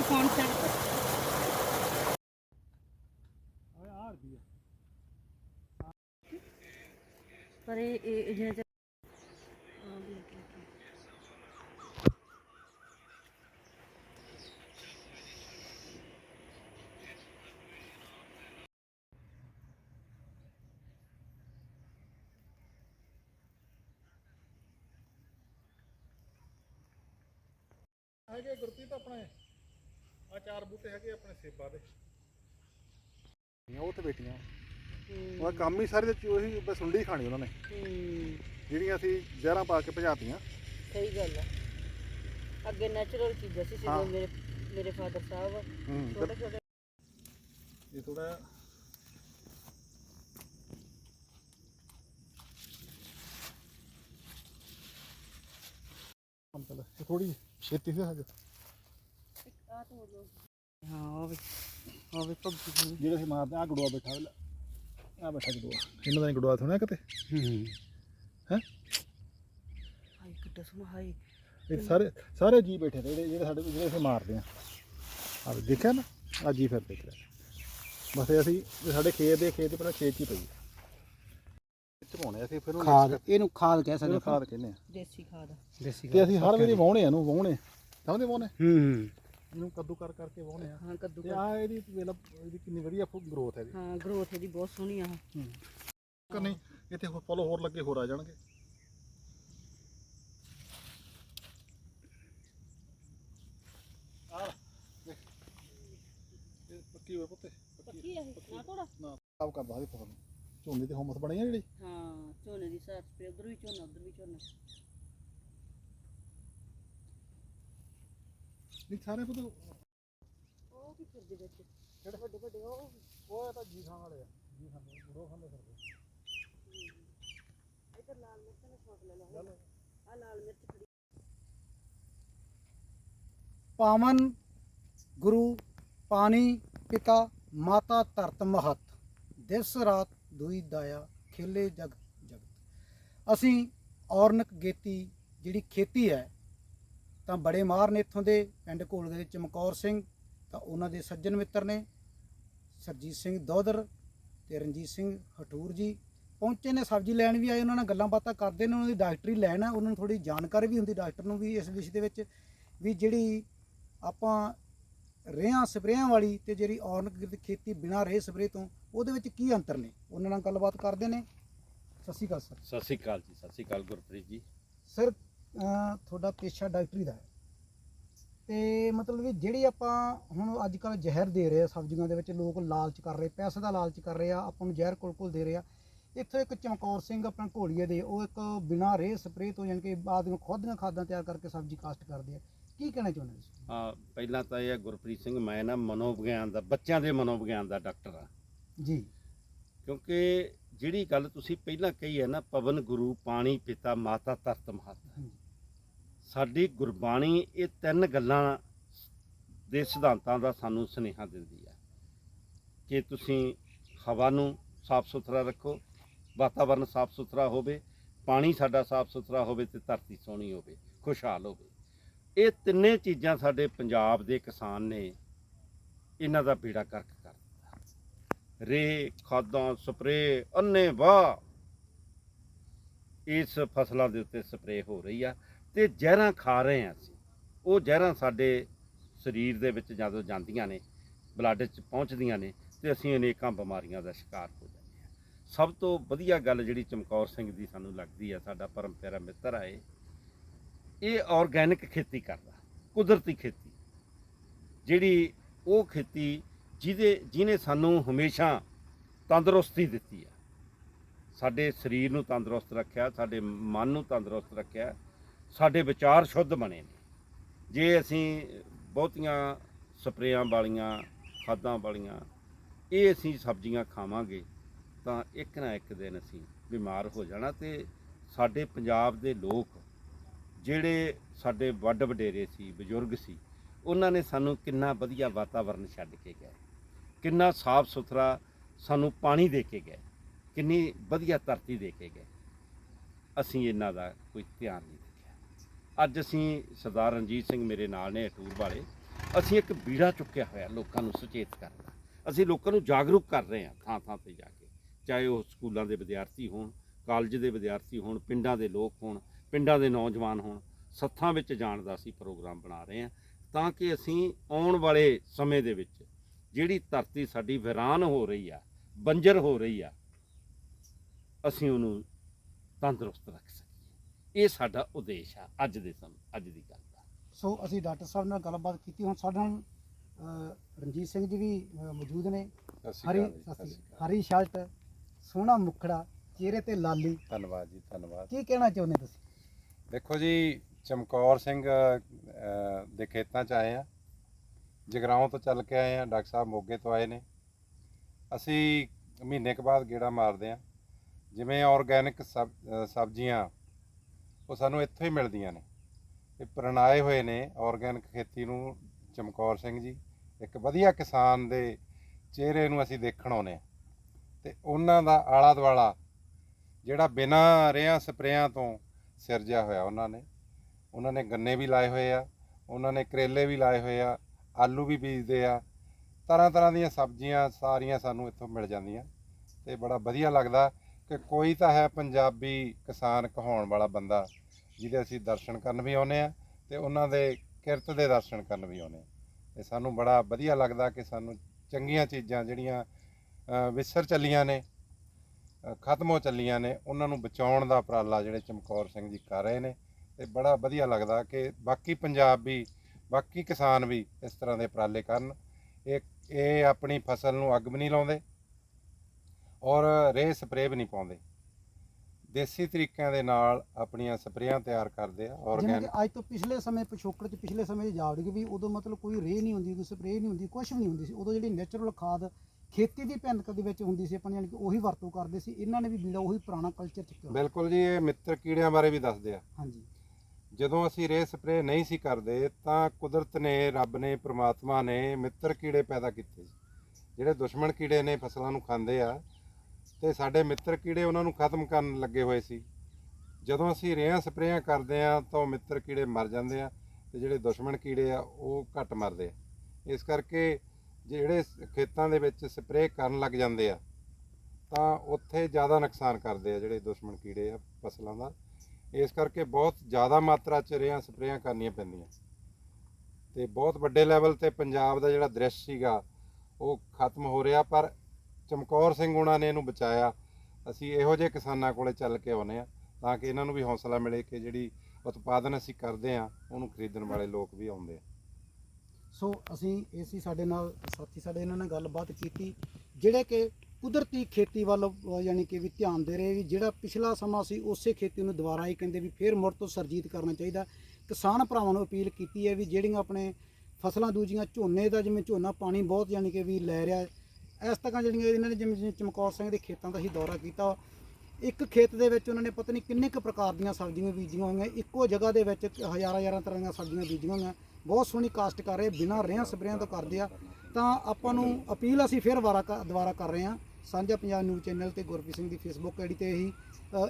ਤੁਸੀਂ phone send ਪਰ ਇਹ ਇਹ ਜਿਵੇਂ ਤੇ ਹਾਂ ਵੀ ਲੱਗੀ ਲੱਗੀ। ਹੈਗੇ ਗੁਰਪ੍ਰੀਤ ਆਪਣੇ ਆ ਚਾਰ ਬੂਟੇ ਹੈਗੇ ਆਪਣੇ ਸੇਬਾਂ ਦੇ। ਉਹ ਤੇ ਬੇਟੀਆਂ। ਉਹਦਾ ਕੰਮ ਹੀ ਸਾਰੇ ਦੇ ਚ ਉਹੀ ਬਸ ਸੁੰਡੀ ਖਾਣੀ ਉਹਨਾਂ ਨੇ। ਹੂੰ। ਜਿਹੜੀਆਂ ਅਸੀਂ ਜ਼ਹਿਰਾਂ ਪਾ ਕੇ ਭਜਾਤੀਆਂ। ਸਹੀ ਗੱਲ ਆ। ਅੱਗੇ ਨੈਚੁਰਲ ਚੀਜ਼ਾਂ ਸੀ ਹਾਂ। ਜਿਵੇਂ ਮੇਰੇ ਮੇਰੇ ਫਾਦਰ ਸਾਹਿਬ। ਹੂੰ। ਛੋਟੇ ਛੋਟੇ। ਇਹ ਥੋੜਾ ਕੰਮ ਚੱਲ ਇਹ ਥੋੜੀ ਛੇਤੀ ਸੀ ਹਜੇ ਆ ਤੋਂ ਲੋ ਹਾਂ ਉਹ ਵੀ ਉਹ ਵੀ ਪੱਬੀ ਜਿਹੜੇ ਅਸੀਂ ਮਾਰਦੇ ਆ ਗੜੂਆ ਬੈਠਾ ਆ ਬੈਠਾ ਗੜੂਆ। ਇਹਨਾਂ ਦਾ ਨੀ ਗੜੂਆ ਥੋੜਾ ਕਿਤੇ? ਹੂੰ ਹੈ। ਹਾਈ ਕਿੱਡਾ ਸੋਹਣਾ ਹਾਈ ਇਹ ਸਾਰੇ ਸਾਰੇ ਜੀ ਬੈਠੇ ਨੇ ਜਿਹੜੇ ਜਿਹੜੇ ਸਾਡੇ ਜਿਹੜੇ ਅਸੀਂ ਮਾਰਦੇ ਆ। ਆ ਦੇਖਿਆ ਨਾ ਆ ਜੀ ਫਿਰ ਦੇਖ ਰਿਹਾ। ਬਸ ਇਹ ਅਸੀਂ ਇਹ ਸਾਡੇ ਖੇਤ ਦੇ ਖੇਤ ਦੇ ਪਹਿਲਾਂ ਖੇਤ 'ਚ ਹੀ ਪਈ ਆ। ਪਾਉਣੇ ਅਸੀਂ ਫਿਰ ਉਹਨੂੰ ਖਾਦ ਇਹਨੂੰ ਖਾਦ ਕਹਿ ਸਕਦੇ ਖਾਦ ਕਹਿੰਦੇ ਆ। ਦੇਸੀ ਖਾਦ। ਦੇਸੀ ਤੇ ਅਸੀਂ ਹਰ ਵੇਲੇ ਵਾਹੁਣੇ ਆ ਇਹਨੂੰ ਵਾਹੁਣੇ। ਸਮਝਦੇ ਵਾਹੁਣੇ? ਹੂੰ ਹੂੰ। ਇਹਨੂੰ ਕੱਦੂ ਕਰ ਕਰਕੇ ਵਾਹੁਣੇ ਆ। ਹਾਂ ਕੱਦੂ ਤੇ ਆ ਇਹਦੀ ਵੇਲਾ ਇਹਦੀ ਕਿੰਨੀ ਵਧੀਆ ਗਰੋਥ ਹੈ ਇਹਦੀ। ਹਾਂ ਗਰੋਥ ਇਹਦੀ ਬਹੁਤ ਸੋਹਣੀ ਆ ਕਿ ਨਹੀਂ ਇੱਥੇ ਫੁੱਲ ਹੋਰ ਲੱਗੇ ਹੋਰ ਆ ਜਾਣਗੇ। ਆ ਦੇਖ। ਇਹ ਪੱਕੀ ਹੋਏ ਪੁੱਤੇ ਪੱਕੀ ਆ ਇਹ ਨਾ ਤੋੜਾ? ਨਾ। ਆਪ ਕਰਦਾ ਸੀ ਫਸਲ ਝੋਨੇ ਤੇ ਹਮਸ ਬਣੀ ਆ ਜਿਹੜੀ? ਹਾਂ ਝੋਨੇ ਦੀ ਸਾਥ ਤੇ ਉਧਰ ਵੀ ਝੋਨਾ ਉਧਰ ਵੀ ਝੋਨਾ। ਨਹੀਂ ਸਾਰੇ ਪੁੱਤ। ਉਹ ਕੀ ਫਿਰਦੇ ਵਿੱਚ। ਕਿਹੜੇ ਵੱਡੇ ਵੱਡੇ ਉਹ ਉਹ ਤਾਂ ਜੀ ਖਾਣ ਵਾਲੇ ਆ। ਜੀ ਖਾਂਦੇ ਗੁੜੋ ਖਾਂਦੇ ਫਿਰਦੇ ਇੱਧਰ ਲਾਲ ਮਿਰਚ ਨੇ ਸ਼ੌਕ ਲੈ ਲਿਆ ਆ ਲਾਲ ਮਿਰਚ ਖੜੀ ਪਾਵਨ ਗੁਰੂ ਪਾਣੀ ਪਿਤਾ ਮਾਤਾ ਧਰਤ ਮਹਤ। ਦਿਸ ਰਾਤ ਦੁਈ ਦਾਇਆ ਖੇਲੇ ਜਗ ਜਗਤ। ਅਸੀਂ ਔਰਨਕ ਗੇਤੀ ਜਿਹੜੀ ਖੇਤੀ ਹੈ ਤਾਂ ਬੜੇ ਮਾਰ ਨੇ ਇੱਥੋਂ ਦੇ ਪਿੰਡ ਘੋਲਗੇ ਦੇ ਚਮਕੌਰ ਸਿੰਘ ਤਾਂ ਉਹਨਾਂ ਦੇ ਸੱਜਣ ਮਿੱਤਰ ਨੇ ਸਰਜੀਤ ਸਿੰਘ ਦੋਦਰ ਤੇ ਰਣਜੀਤ ਸਿੰਘ ਹਟੂਰ ਜੀ। ਪਹੁੰਚੇ ਨੇ ਸਬਜ਼ੀ ਲੈਣ ਵੀ ਆਏ ਉਹਨਾਂ ਨਾਲ ਗੱਲਾਂ ਬਾਤਾਂ ਕਰਦੇ ਨੇ ਉਹਨਾਂ ਦੀ ਡਾਕਟਰੀ ਲੈਣ ਹੈ ਉਹਨਾਂ ਨੂੰ ਥੋੜੀ ਜਾਣਕਾਰੀ ਵੀ ਹੁੰਦੀ ਡਾਕਟਰ ਨੂੰ ਵੀ ਇਸ ਵਿਸ਼ੇ ਦੇ ਵਿੱਚ ਵੀ ਜਿਹੜੀ ਆਪਾਂ ਰੇਹਾਂ ਸਪਰੇਆਂ ਵਾਲੀ ਤੇ ਜਿਹੜੀ ਔਰਗੈਨਿਕ ਦੀ ਖੇਤੀ ਬਿਨਾਂ ਰੇ ਸਪਰੇ ਤੋਂ ਉਹਦੇ ਵਿੱਚ ਕੀ ਅੰਤਰ ਨੇ? ਉਹਨਾਂ ਨਾਲ ਗੱਲਬਾਤ ਕਰਦੇ ਨੇ। ਸਤਿ ਸ਼੍ਰੀ ਅਕਾਲ ਸਰ। ਸਤਿ ਸ਼੍ਰੀ ਅਕਾਲ ਜੀ ਸਤਿ ਸ਼੍ਰੀ ਅਕਾਲ ਗੁਰਪ੍ਰੀਤ ਜੀ। ਸਰ ਤੁਹਾਡਾ ਪੇਸ਼ਾ ਡਾਕਟਰੀ ਦਾ ਹੈ। ਤੇ ਮਤਲਬ ਵੀ ਜਿਹੜੀ ਆਪਾਂ ਹੁਣ ਅੱਜ ਕੱਲ ਜ਼ਹਿਰ ਦੇ ਰਹੇ ਆ ਸਬਜ਼ੀਆਂ ਦੇ ਵਿੱਚ ਲੋਕ ਲਾਲਚ ਕਰ ਰਹੇ ਪੈਸੇ ਦਾ ਲਾਲਚ ਕਰ ਰਹੇ ਆ ਆਪਾਂ ਨੂੰ ਜ਼ਹਿਰ ਕੋਲ-ਕੋਲ ਦੇ ਰਹੇ ਆ। ਇੱਥੇ ਇੱਕ ਚਮਕੌਰ ਸਿੰਘ ਆਪਣਾ ਘੋਲੀਏ ਦੇ ਉਹ ਇੱਕ ਬਿਨਾਂ ਰੇ ਸਪਰੇ ਤੋਂ ਯਾਨੀ ਕਿ ਬਾਅਦ ਵਿੱਚ ਖੁਦ ਦੀਆਂ ਖਾਦਾਂ ਤਿਆਰ ਕਰਕੇ ਸਬਜ਼ੀ ਕਾਸ਼ਟ ਕਰਦੇ ਆ। ਕੀ ਕਹਿਣਾ ਚਾਹੁੰਦੇ ਤੁਸੀਂ? ਹਾਂ ਪਹਿਲਾਂ ਤਾਂ ਇਹ ਹੈ ਗੁਰਪ੍ਰੀਤ ਸਿੰਘ ਮੈਂ ਨਾ ਮਨੋਵਿਗਿਆਨ ਦਾ ਬੱਚਿਆਂ ਦੇ ਮਨੋਵਿਗਿਆਨ ਦਾ ਡਾਕਟਰ ਆ। ਜੀ। ਕਿਉਂਕਿ ਜਿਹੜੀ ਗੱਲ ਤੁਸੀਂ ਪਹਿਲਾਂ ਕਹੀ ਹੈ ਨਾ ਪਵਨ ਗੁਰੂ ਪਾਣੀ ਪਿਤਾ ਮਾਤਾ ਧਰਤ ਮਹਤ ਸਾਡੀ ਗੁਰਬਾਣੀ ਇਹ ਤਿੰਨ ਗੱਲਾਂ ਦੇ ਸਿਧਾਂਤਾਂ ਦਾ ਸਾਨੂੰ ਸੁਨੇਹਾ ਦਿੰਦੀ ਹੈ। ਕਿ ਤੁਸੀਂ ਹਵਾ ਨੂੰ ਸਾਫ਼ ਸੁਥਰਾ ਰੱਖੋ, ਵਾਤਾਵਰਨ ਸਾਫ਼ ਸੁਥਰਾ ਹੋਵੇ, ਪਾਣੀ ਸਾਡਾ ਸਾਫ਼ ਸੁਥਰਾ ਹੋਵੇ ਤੇ ਧਰਤੀ ਸੋਹਣੀ ਹੋਵੇ, ਖੁਸ਼ਹਾਲ ਹੋਵੇ, ਇਹ ਤਿੰਨੇ ਚੀਜ਼ਾਂ ਸਾਡੇ ਪੰਜਾਬ ਦੇ ਕਿਸਾਨ ਨੇ ਇਹਨਾਂ ਦਾ ਬੇੜਾ ਕਰਕ ਕਰ ਦਿੱਤਾ। ਰੇ ਖਾਦਾਂ ਸਪਰੇ ਅੰਨੇ ਵਾਹ। ਇਸ ਫਸਲਾਂ ਦੇ ਉੱਤੇ ਸਪਰੇ ਹੋ ਰਹੀ ਆ। ਤੇ ਜ਼ਹਿਰਾਂ ਖਾ ਰਹੇ ਹਾਂ ਅਸੀਂ। ਉਹ ਜ਼ਹਿਰਾਂ ਸਾਡੇ ਸਰੀਰ ਦੇ ਵਿੱਚ ਜਦੋਂ ਜਾਂਦੀਆਂ ਨੇ, ਬਲੱਡ 'ਚ ਪਹੁੰਚਦੀਆਂ ਨੇ ਤੇ ਅਸੀਂ ਅਨੇਕਾਂ ਬਿਮਾਰੀਆਂ ਦਾ ਸ਼ਿਕਾਰ ਹੋ ਜਾਂਦੇ ਹਾਂ। ਸਭ ਤੋਂ ਵਧੀਆ ਗੱਲ ਜਿਹੜੀ ਚਮਕੌਰ ਸਿੰਘ ਦੀ ਸਾਨੂੰ ਲੱਗਦੀ ਹੈ ਸਾਡਾ ਪਰਮ ਪਿਆਰਾ ਮਿੱਤਰ ਆਏ ਇਹ ਇਹ ਆਰਗੈਨਿਕ ਖੇਤੀ ਕਰਦਾ, ਕੁਦਰਤੀ ਖੇਤੀ। ਜਿਹੜੀ ਉਹ ਖੇਤੀ ਜਿਹਦੇ, ਜਿਹਨੇ ਸਾਨੂੰ ਹਮੇਸ਼ਾ ਤੰਦਰੁਸਤੀ ਦਿੱਤੀ ਹੈ ਸਾਡੇ ਸਰੀਰ ਨੂੰ ਤੰਦਰੁਸਤ ਰੱਖਿਆ, ਸਾਡੇ ਮਨ ਨੂੰ ਤੰਦਰੁਸਤ ਰੱਖਿਆ ਸਾਡੇ ਵਿਚਾਰ ਸ਼ੁੱਧ ਬਣੇ ਨੇ। ਜੇ ਅਸੀਂ ਬਹੁਤੀਆਂ ਸਪਰੇਆਂ ਵਾਲੀਆਂ, ਖਾਦਾਂ ਵਾਲੀਆਂ, ਇਹ ਅਸੀਂ ਸਬਜ਼ੀਆਂ ਖਾਵਾਂਗੇ, ਤਾਂ ਇੱਕ ਨਾ ਇੱਕ ਦਿਨ ਅਸੀਂ ਬਿਮਾਰ ਹੋ ਜਾਣਾ ਤੇ ਸਾਡੇ ਪੰਜਾਬ ਦੇ ਲੋਕ ਜਿਹੜੇ ਸਾਡੇ ਵੱਡ ਵਡੇਰੇ ਸੀ, ਬਜ਼ੁਰਗ ਸੀ, ਉਹਨਾਂ ਨੇ ਸਾਨੂੰ ਕਿੰਨਾ ਵਧੀਆ ਵਾਤਾਵਰਨ ਛੱਡ ਕੇ ਗਏ। ਕਿੰਨਾ ਸਾਫ਼ ਸੁਥਰਾ ਸਾਨੂੰ ਪਾਣੀ ਦੇ ਕੇ ਗਏ। ਕਿੰਨੀ ਵਧੀਆ ਧਰਤੀ ਦੇ ਕੇ ਗਏ। ਅਸੀਂ ਇਹਨਾਂ ਦਾ ਕੋਈ ਧਿਆਨ ਨਹੀਂ ਅੱਜ ਅਸੀਂ ਸਰਦਾਰ ਰਣਜੀਤ ਸਿੰਘ ਮੇਰੇ ਨਾਲ ਨੇ ਅਟੂਰ ਵਾਲੇ। ਅਸੀਂ ਇੱਕ ਬੀੜਾ ਚੁੱਕਿਆ ਹੋਇਆ ਲੋਕਾਂ ਨੂੰ ਸੁਚੇਤ ਕਰਨ ਦਾ। ਅਸੀਂ ਲੋਕਾਂ ਨੂੰ ਜਾਗਰੂਕ ਕਰ ਰਹੇ ਹਾਂ ਥਾਂ ਥਾਂ ਤੇ ਜਾ ਕੇ। ਚਾਹੇ ਉਹ ਸਕੂਲਾਂ ਦੇ ਵਿਦਿਆਰਥੀ ਹੋਣ, ਕਾਲਜ ਦੇ ਵਿਦਿਆਰਥੀ ਹੋਣ, ਪਿੰਡਾਂ ਦੇ ਲੋਕ ਹੋਣ, ਪਿੰਡਾਂ ਦੇ ਨੌਜਵਾਨ ਹੋਣ, ਸੱਥਾਂ ਵਿੱਚ ਜਾਣ ਦਾ ਅਸੀਂ ਪ੍ਰੋਗਰਾਮ ਬਣਾ ਰਹੇ ਹਾਂ ਤਾਂ ਕਿ ਅਸੀਂ ਆਉਣ ਵਾਲੇ ਸਮੇਂ ਦੇ ਵਿੱਚ ਜਿਹੜੀ ਧਰਤੀ ਸਾਡੀ ਵਿਰਾਨ ਹੋ ਰਹੀ ਆ, ਬੰਜਰ ਹੋ ਰਹੀ ਆ, ਅਸੀਂ ਉਹਨੂੰ ਤੰਦਰੁਸਤ ਰੱਖ ਇਹ ਸਾਡਾ ਉਦੇਸ਼ ਆ ਅੱਜ ਦੇ ਸਮੇਂ ਅੱਜ ਦੀ ਗੱਲ ਦਾ। ਸੋ ਅਸੀਂ ਡਾਕਟਰ ਸਾਹਿਬ ਨਾਲ ਗੱਲਬਾਤ ਕੀਤੀ ਹੁਣ ਸਾਡੇ ਨਾਲ ਅ, ਰਣਜੀਤ ਸਿੰਘ ਜੀ ਵੀ ਅ, ਮੌਜੂਦ ਨੇ। ਹਰੀ ਸਤਿ ਸ਼੍ਰੀ ਅਕਾਲ। ਹਰੀ ਸ਼ਰਟ ਸੋਹਣਾ ਮੁਖੜਾ ਚਿਹਰੇ ਤੇ ਲਾਲੀ। ਧੰਨਵਾਦ ਜੀ ਧੰਨਵਾਦ। ਕੀ ਕਹਿਣਾ ਚਾਹੁੰਦੇ ਤੁਸੀਂ? ਦੇਖੋ ਜੀ ਚਮਕੌਰ ਸਿੰਘ ਦੇ ਖੇਤਾਂ 'ਚ ਆਏ ਆ। ਜਗਰਾਉਂ ਤੋਂ ਚੱਲ ਕੇ ਆਏ ਆ ਡਾਕਟਰ ਸਾਹਿਬ ਮੋਗੇ ਤੋਂ ਆਏ ਨੇ। ਅਸੀਂ ਮਹੀਨੇ ਕੁ ਬਾਅਦ ਗੇੜਾ ਮਾਰਦੇ ਆ। ਜਿਵੇਂ ਆਰਗੈਨਿਕ ਸਬਜ਼ੀਆਂ ਉਹ ਸਾਨੂੰ ਇੱਥੋਂ ਹੀ ਮਿਲਦੀਆਂ ਨੇ। ਇਹ ਪ੍ਰਣਾਏ ਹੋਏ ਨੇ ਆਰਗੈਨਿਕ ਖੇਤੀ ਨੂੰ ਚਮਕੌਰ ਸਿੰਘ ਜੀ। ਇੱਕ ਵਧੀਆ ਕਿਸਾਨ ਦੇ ਚਿਹਰੇ ਨੂੰ ਅਸੀਂ ਦੇਖਣ ਆਉਨੇ ਆ ਤੇ ਉਹਨਾਂ ਦਾ ਆਲਾ ਦੁਆਲਾ ਜਿਹੜਾ ਬਿਨਾਂ ਰੇਹਾਂ ਸਪਰੇਆਂ ਤੋਂ ਸਿਰਜਿਆ ਹੋਇਆ ਉਹਨਾਂ ਨੇ। ਉਹਨਾਂ ਨੇ ਗੰਨੇ ਵੀ ਲਾਏ ਹੋਏ ਆ, ਉਹਨਾਂ ਨੇ ਕਰੇਲੇ ਵੀ ਲਾਏ ਹੋਏ ਆ, ਆਲੂ ਵੀ ਬੀਜਦੇ ਆ। ਤਰ੍ਹਾਂ ਤਰ੍ਹਾਂ ਦੀਆਂ ਸਬਜ਼ੀਆਂ ਸਾਰੀਆਂ ਸਾਨੂੰ ਇੱਥੋਂ ਮਿਲ ਜਾਂਦੀਆਂ। ਤੇ ਬੜਾ ਵਧੀਆ ਲੱਗਦਾ ਕਿ ਕੋਈ ਤਾਂ ਹੈ ਪੰਜਾਬੀ ਕਿਸਾਨ ਕਹਾਉਣ ਵਾਲਾ ਬੰਦਾ ਜਿਹਦੇ ਅਸੀਂ ਦਰਸ਼ਨ ਕਰਨ ਵੀ ਆਉਨੇ ਆ ਤੇ ਉਹਨਾਂ ਦੇ ਕਿਰਤ ਦੇ ਦਰਸ਼ਨ ਕਰਨ ਵੀ ਆਉਨੇ ਆ ਤੇ ਸਾਨੂੰ ਬੜਾ ਵਧੀਆ ਲੱਗਦਾ ਕਿ ਸਾਨੂੰ ਚੰਗੀਆਂ ਚੀਜ਼ਾਂ ਜਿਹੜੀਆਂ ਵਿਸਰ ਚੱਲੀਆਂ ਨੇ ਖਤਮ ਹੋ ਚੱਲੀਆਂ ਨੇ, ਉਹਨਾਂ ਨੂੰ ਬਚਾਉਣ ਦਾ ਉਪਰਾਲਾ ਜਿਹੜੇ ਚਮਕੌਰ ਸਿੰਘ ਜੀ ਕਰ ਰਹੇ ਨੇ। ਤੇ ਬੜਾ ਵਧੀਆ ਲੱਗਦਾ ਕਿ ਬਾਕੀ ਪੰਜਾਬ ਵੀ, ਬਾਕੀ ਕਿਸਾਨ ਵੀ ਇਸ ਤਰ੍ਹਾਂ ਦੇ ਉਪਰਾਲੇ ਕਰਨ। ਇਹ ਇਹ ਆਪਣੀ ਫਸਲ ਨੂੰ ਅੱਗ ਵੀ ਨਹੀਂ ਲਾਉਂਦੇ ਔਰ ਰੇਹ ਸਪਰੇਅ ਵੀ ਨਹੀਂ ਪਾਉਂਦੇ। ਦੇਸੀ ਤਰੀਕਿਆਂ ਦੇ ਨਾਲ ਆਪਣੀਆਂ ਸਪਰੇਆਂ ਤਿਆਰ ਕਰਦੇ ਆ ਜਿਵੇਂ ਕਿ ਆਰਗੈਨਿਕ ਅੱਜ ਤੋਂ ਪਿਛਲੇ ਸਮੇਂ ਪਿਛੋਕੜ ਚ ਪਿਛਲੇ ਸਮੇਂ 'ਚ ਜਾਵੜਗੇ ਵੀ ਉਦੋਂ ਮਤਲਬ ਕੋਈ ਰੇ ਨਹੀਂ ਹੁੰਦੀ ਕੋਈ ਸਪਰੇਅ ਨਹੀਂ ਹੁੰਦੀ ਕੁਝ ਵੀ ਨਹੀਂ ਹੁੰਦੀ ਸੀ। ਉਦੋਂ ਜਿਹੜੀ ਨੇਚਰਲ ਖਾਦ ਖੇਤੀ ਦੀ ਭਿੰਨਕ ਦੇ ਵਿੱਚ ਹੁੰਦੀ ਸੀ ਆਪਾਂ ਯਾਨੀ ਕਿ ਉਹੀ ਵਰਤੋਂ ਕਰਦੇ ਸੀ। ਇਹਨਾਂ ਨੇ ਵੀ ਬੀੜਾ ਉਹੀ ਪੁਰਾਣਾ ਕਲਚਰ ਚੁੱਕਿਆ। ਬਿਲਕੁਲ ਜੀ ਇਹ ਮਿੱਤਰ ਕੀੜਿਆਂ ਬਾਰੇ ਵੀ ਦੱਸਦੇ ਆ। ਹਾਂਜੀ। ਜਦੋਂ ਅਸੀਂ ਰੇਹ ਸਪਰੇਅ ਨਹੀਂ ਸੀ ਕਰਦੇ ਤਾਂ ਕੁਦਰਤ ਨੇ ਰੱਬ ਨੇ ਪ੍ਰਮਾਤਮਾ ਨੇ ਮਿੱਤਰ ਕੀੜੇ ਪੈਦਾ ਕੀਤੇ ਸੀ ਜਿਹੜੇ ਦੁਸ਼ਮਣ ਕੀੜੇ ਨੇ ਫਸਲਾਂ ਨੂੰ ਖਾਂਦੇ ਆ ਤੇ ਸਾਡੇ ਮਿੱਤਰ ਕੀੜੇ ਉਹਨਾਂ ਨੂੰ ਖਤਮ ਕਰਨ ਲੱਗੇ ਹੋਏ ਸੀ। ਜਦੋਂ ਅਸੀਂ ਰੇਹਾਂ ਸਪਰੇਆਂ ਕਰਦੇ ਆ ਤਾਂ ਉਹ ਮਿੱਤਰ ਕੀੜੇ ਮਰ ਜਾਂਦੇ ਆ ਤੇ ਜਿਹੜੇ ਦੁਸ਼ਮਣ ਕੀੜੇ ਆ, ਉਹ ਘੱਟ ਮਰਦੇ ਆ। ਇਸ ਕਰਕੇ ਜਿਹੜੇ ਖੇਤਾਂ ਦੇ ਵਿੱਚ ਸਪਰੇਅ ਕਰਨ ਲੱਗ ਜਾਂਦੇ ਆ, ਤਾਂ ਉੱਥੇ ਜ਼ਿਆਦਾ ਨੁਕਸਾਨ ਕਰਦੇ ਆ ਜਿਹੜੇ ਦੁਸ਼ਮਣ ਕੀੜੇ ਆ ਫਸਲਾਂ ਦਾ। ਇਸ ਕਰਕੇ ਬਹੁਤ ਜ਼ਿਆਦਾ ਮਾਤਰਾ ਚ ਰੇਹਾਂ ਸਪਰੇਆਂ ਕਰਨੀਆਂ ਪੈਂਦੀਆਂ। ਤੇ ਬਹੁਤ ਵੱਡੇ ਲੈਵਲ ਤੇ ਪੰਜਾਬ ਦਾ ਜਿਹੜਾ ਦ੍ਰਿਸ਼ ਸੀਗਾ, ਉਹ ਖਤਮ ਹੋ ਰਿਹਾ, ਪਰ ਚਮਕੌਰ ਸਿੰਘ ਉਹਨਾਂ ਨੇ ਇਹਨੂੰ ਬਚਾਇਆ। ਅਸੀਂ ਇਹੋ ਜਿਹੇ ਕਿਸਾਨਾਂ ਕੋਲੇ ਚੱਲ ਕੇ ਆਉਨੇ ਆ ਤਾਂ ਕਿ ਇਹਨਾਂ ਨੂੰ ਵੀ ਹੌਸਲਾ ਮਿਲੇ ਕਿ ਜਿਹੜੀ ਉਤਪਾਦਨ ਅਸੀਂ ਕਰਦੇ ਆ ਉਹਨੂੰ ਖਰੀਦਣ ਵਾਲੇ ਲੋਕ ਵੀ ਆਉਂਦੇ ਆ। ਸੋ ਅਸੀਂ ਇਹ ਸੀ ਸਾਡੇ ਨਾਲ ਸਾਥੀ ਸਾਡੇ ਇਹਨਾਂ ਨਾਲ ਗੱਲਬਾਤ ਕੀਤੀ ਜਿਹੜੇ ਕਿ ਕੁਦਰਤੀ ਖੇਤੀ ਵੱਲ ਅ, ਯਾਨੀ ਕਿ ਵੀ ਧਿਆਨ ਦੇ ਰਹੇ ਵੀ ਜਿਹੜਾ ਪਿਛਲਾ ਸਮਾਂ ਸੀ ਉਸੇ ਖੇਤੀ ਨੂੰ ਦੁਬਾਰਾ ਹੀ ਕਹਿੰਦੇ ਵੀ ਫੇਰ ਮੁੜ ਤੋਂ ਸਰਜੀਤ ਕਰਨਾ ਚਾਹੀਦਾ। ਕਿਸਾਨ ਭਰਾਵਾਂ ਨੂੰ ਅਪੀਲ ਕੀਤੀ ਹੈ ਵੀ ਜਿਹੜੀਆਂ ਆਪਣੇ ਫਸਲਾਂ ਦੂਜੀਆਂ ਝੋਨੇ ਦਾ ਜਿਵੇਂ ਝੋਨਾ ਪਾਣੀ ਬਹੁਤ ਯਾਨੀ ਕਿ ਵੀ ਲੈ ਰਿਹਾ ਇਸ ਤਰ੍ਹਾਂ ਜਿਹੜੀਆਂ ਇਹਨਾਂ ਨੇ ਜਿਵੇਂ ਚਮਕੌਰ ਸਿੰਘ ਦੇ ਖੇਤਾਂ ਦਾ ਹੀ ਦੌਰਾ ਕੀਤਾ, ਇੱਕ ਖੇਤ ਦੇ ਵਿੱਚ ਉਹਨਾਂ ਨੇ ਪਤਾ ਨਹੀਂ ਕਿੰਨੇ ਕੁ ਪ੍ਰਕਾਰ ਦੀਆਂ ਸਬਜ਼ੀਆਂ ਬੀਜੀਆਂ ਹੋਈਆਂ, ਇੱਕੋ ਜਗ੍ਹਾ ਦੇ ਵਿੱਚ ਹਜ਼ਾਰਾਂ ਹਜ਼ਾਰਾਂ ਤਰ੍ਹਾਂ ਦੀਆਂ ਸਬਜ਼ੀਆਂ ਬੀਜੀਆਂ ਹੋਈਆਂ। ਬਹੁਤ ਸੋਹਣੀ ਕਾਸਟ ਕਰ ਰਹੇ, ਬਿਨਾਂ ਰਹਿਆਂ ਸਪਰੇਆਂ ਤੋਂ ਕਰਦੇ ਆ। ਤਾਂ ਆਪਾਂ ਨੂੰ ਅਪੀਲ ਅਸੀਂ ਫਿਰ ਵਾਰਾ ਦੁਬਾਰਾ ਕਰ ਰਹੇ ਹਾਂ। ਸਾਂਝਾ ਪੰਜਾਬ ਨਿਊਜ਼ ਚੈਨਲ ਤੇ ਗੁਰਪ੍ਰੀਤ ਸਿੰਘ ਦੀ ਫੇਸਬੁੱਕ ਆਈਡੀ ਤੇ ਇਹੀ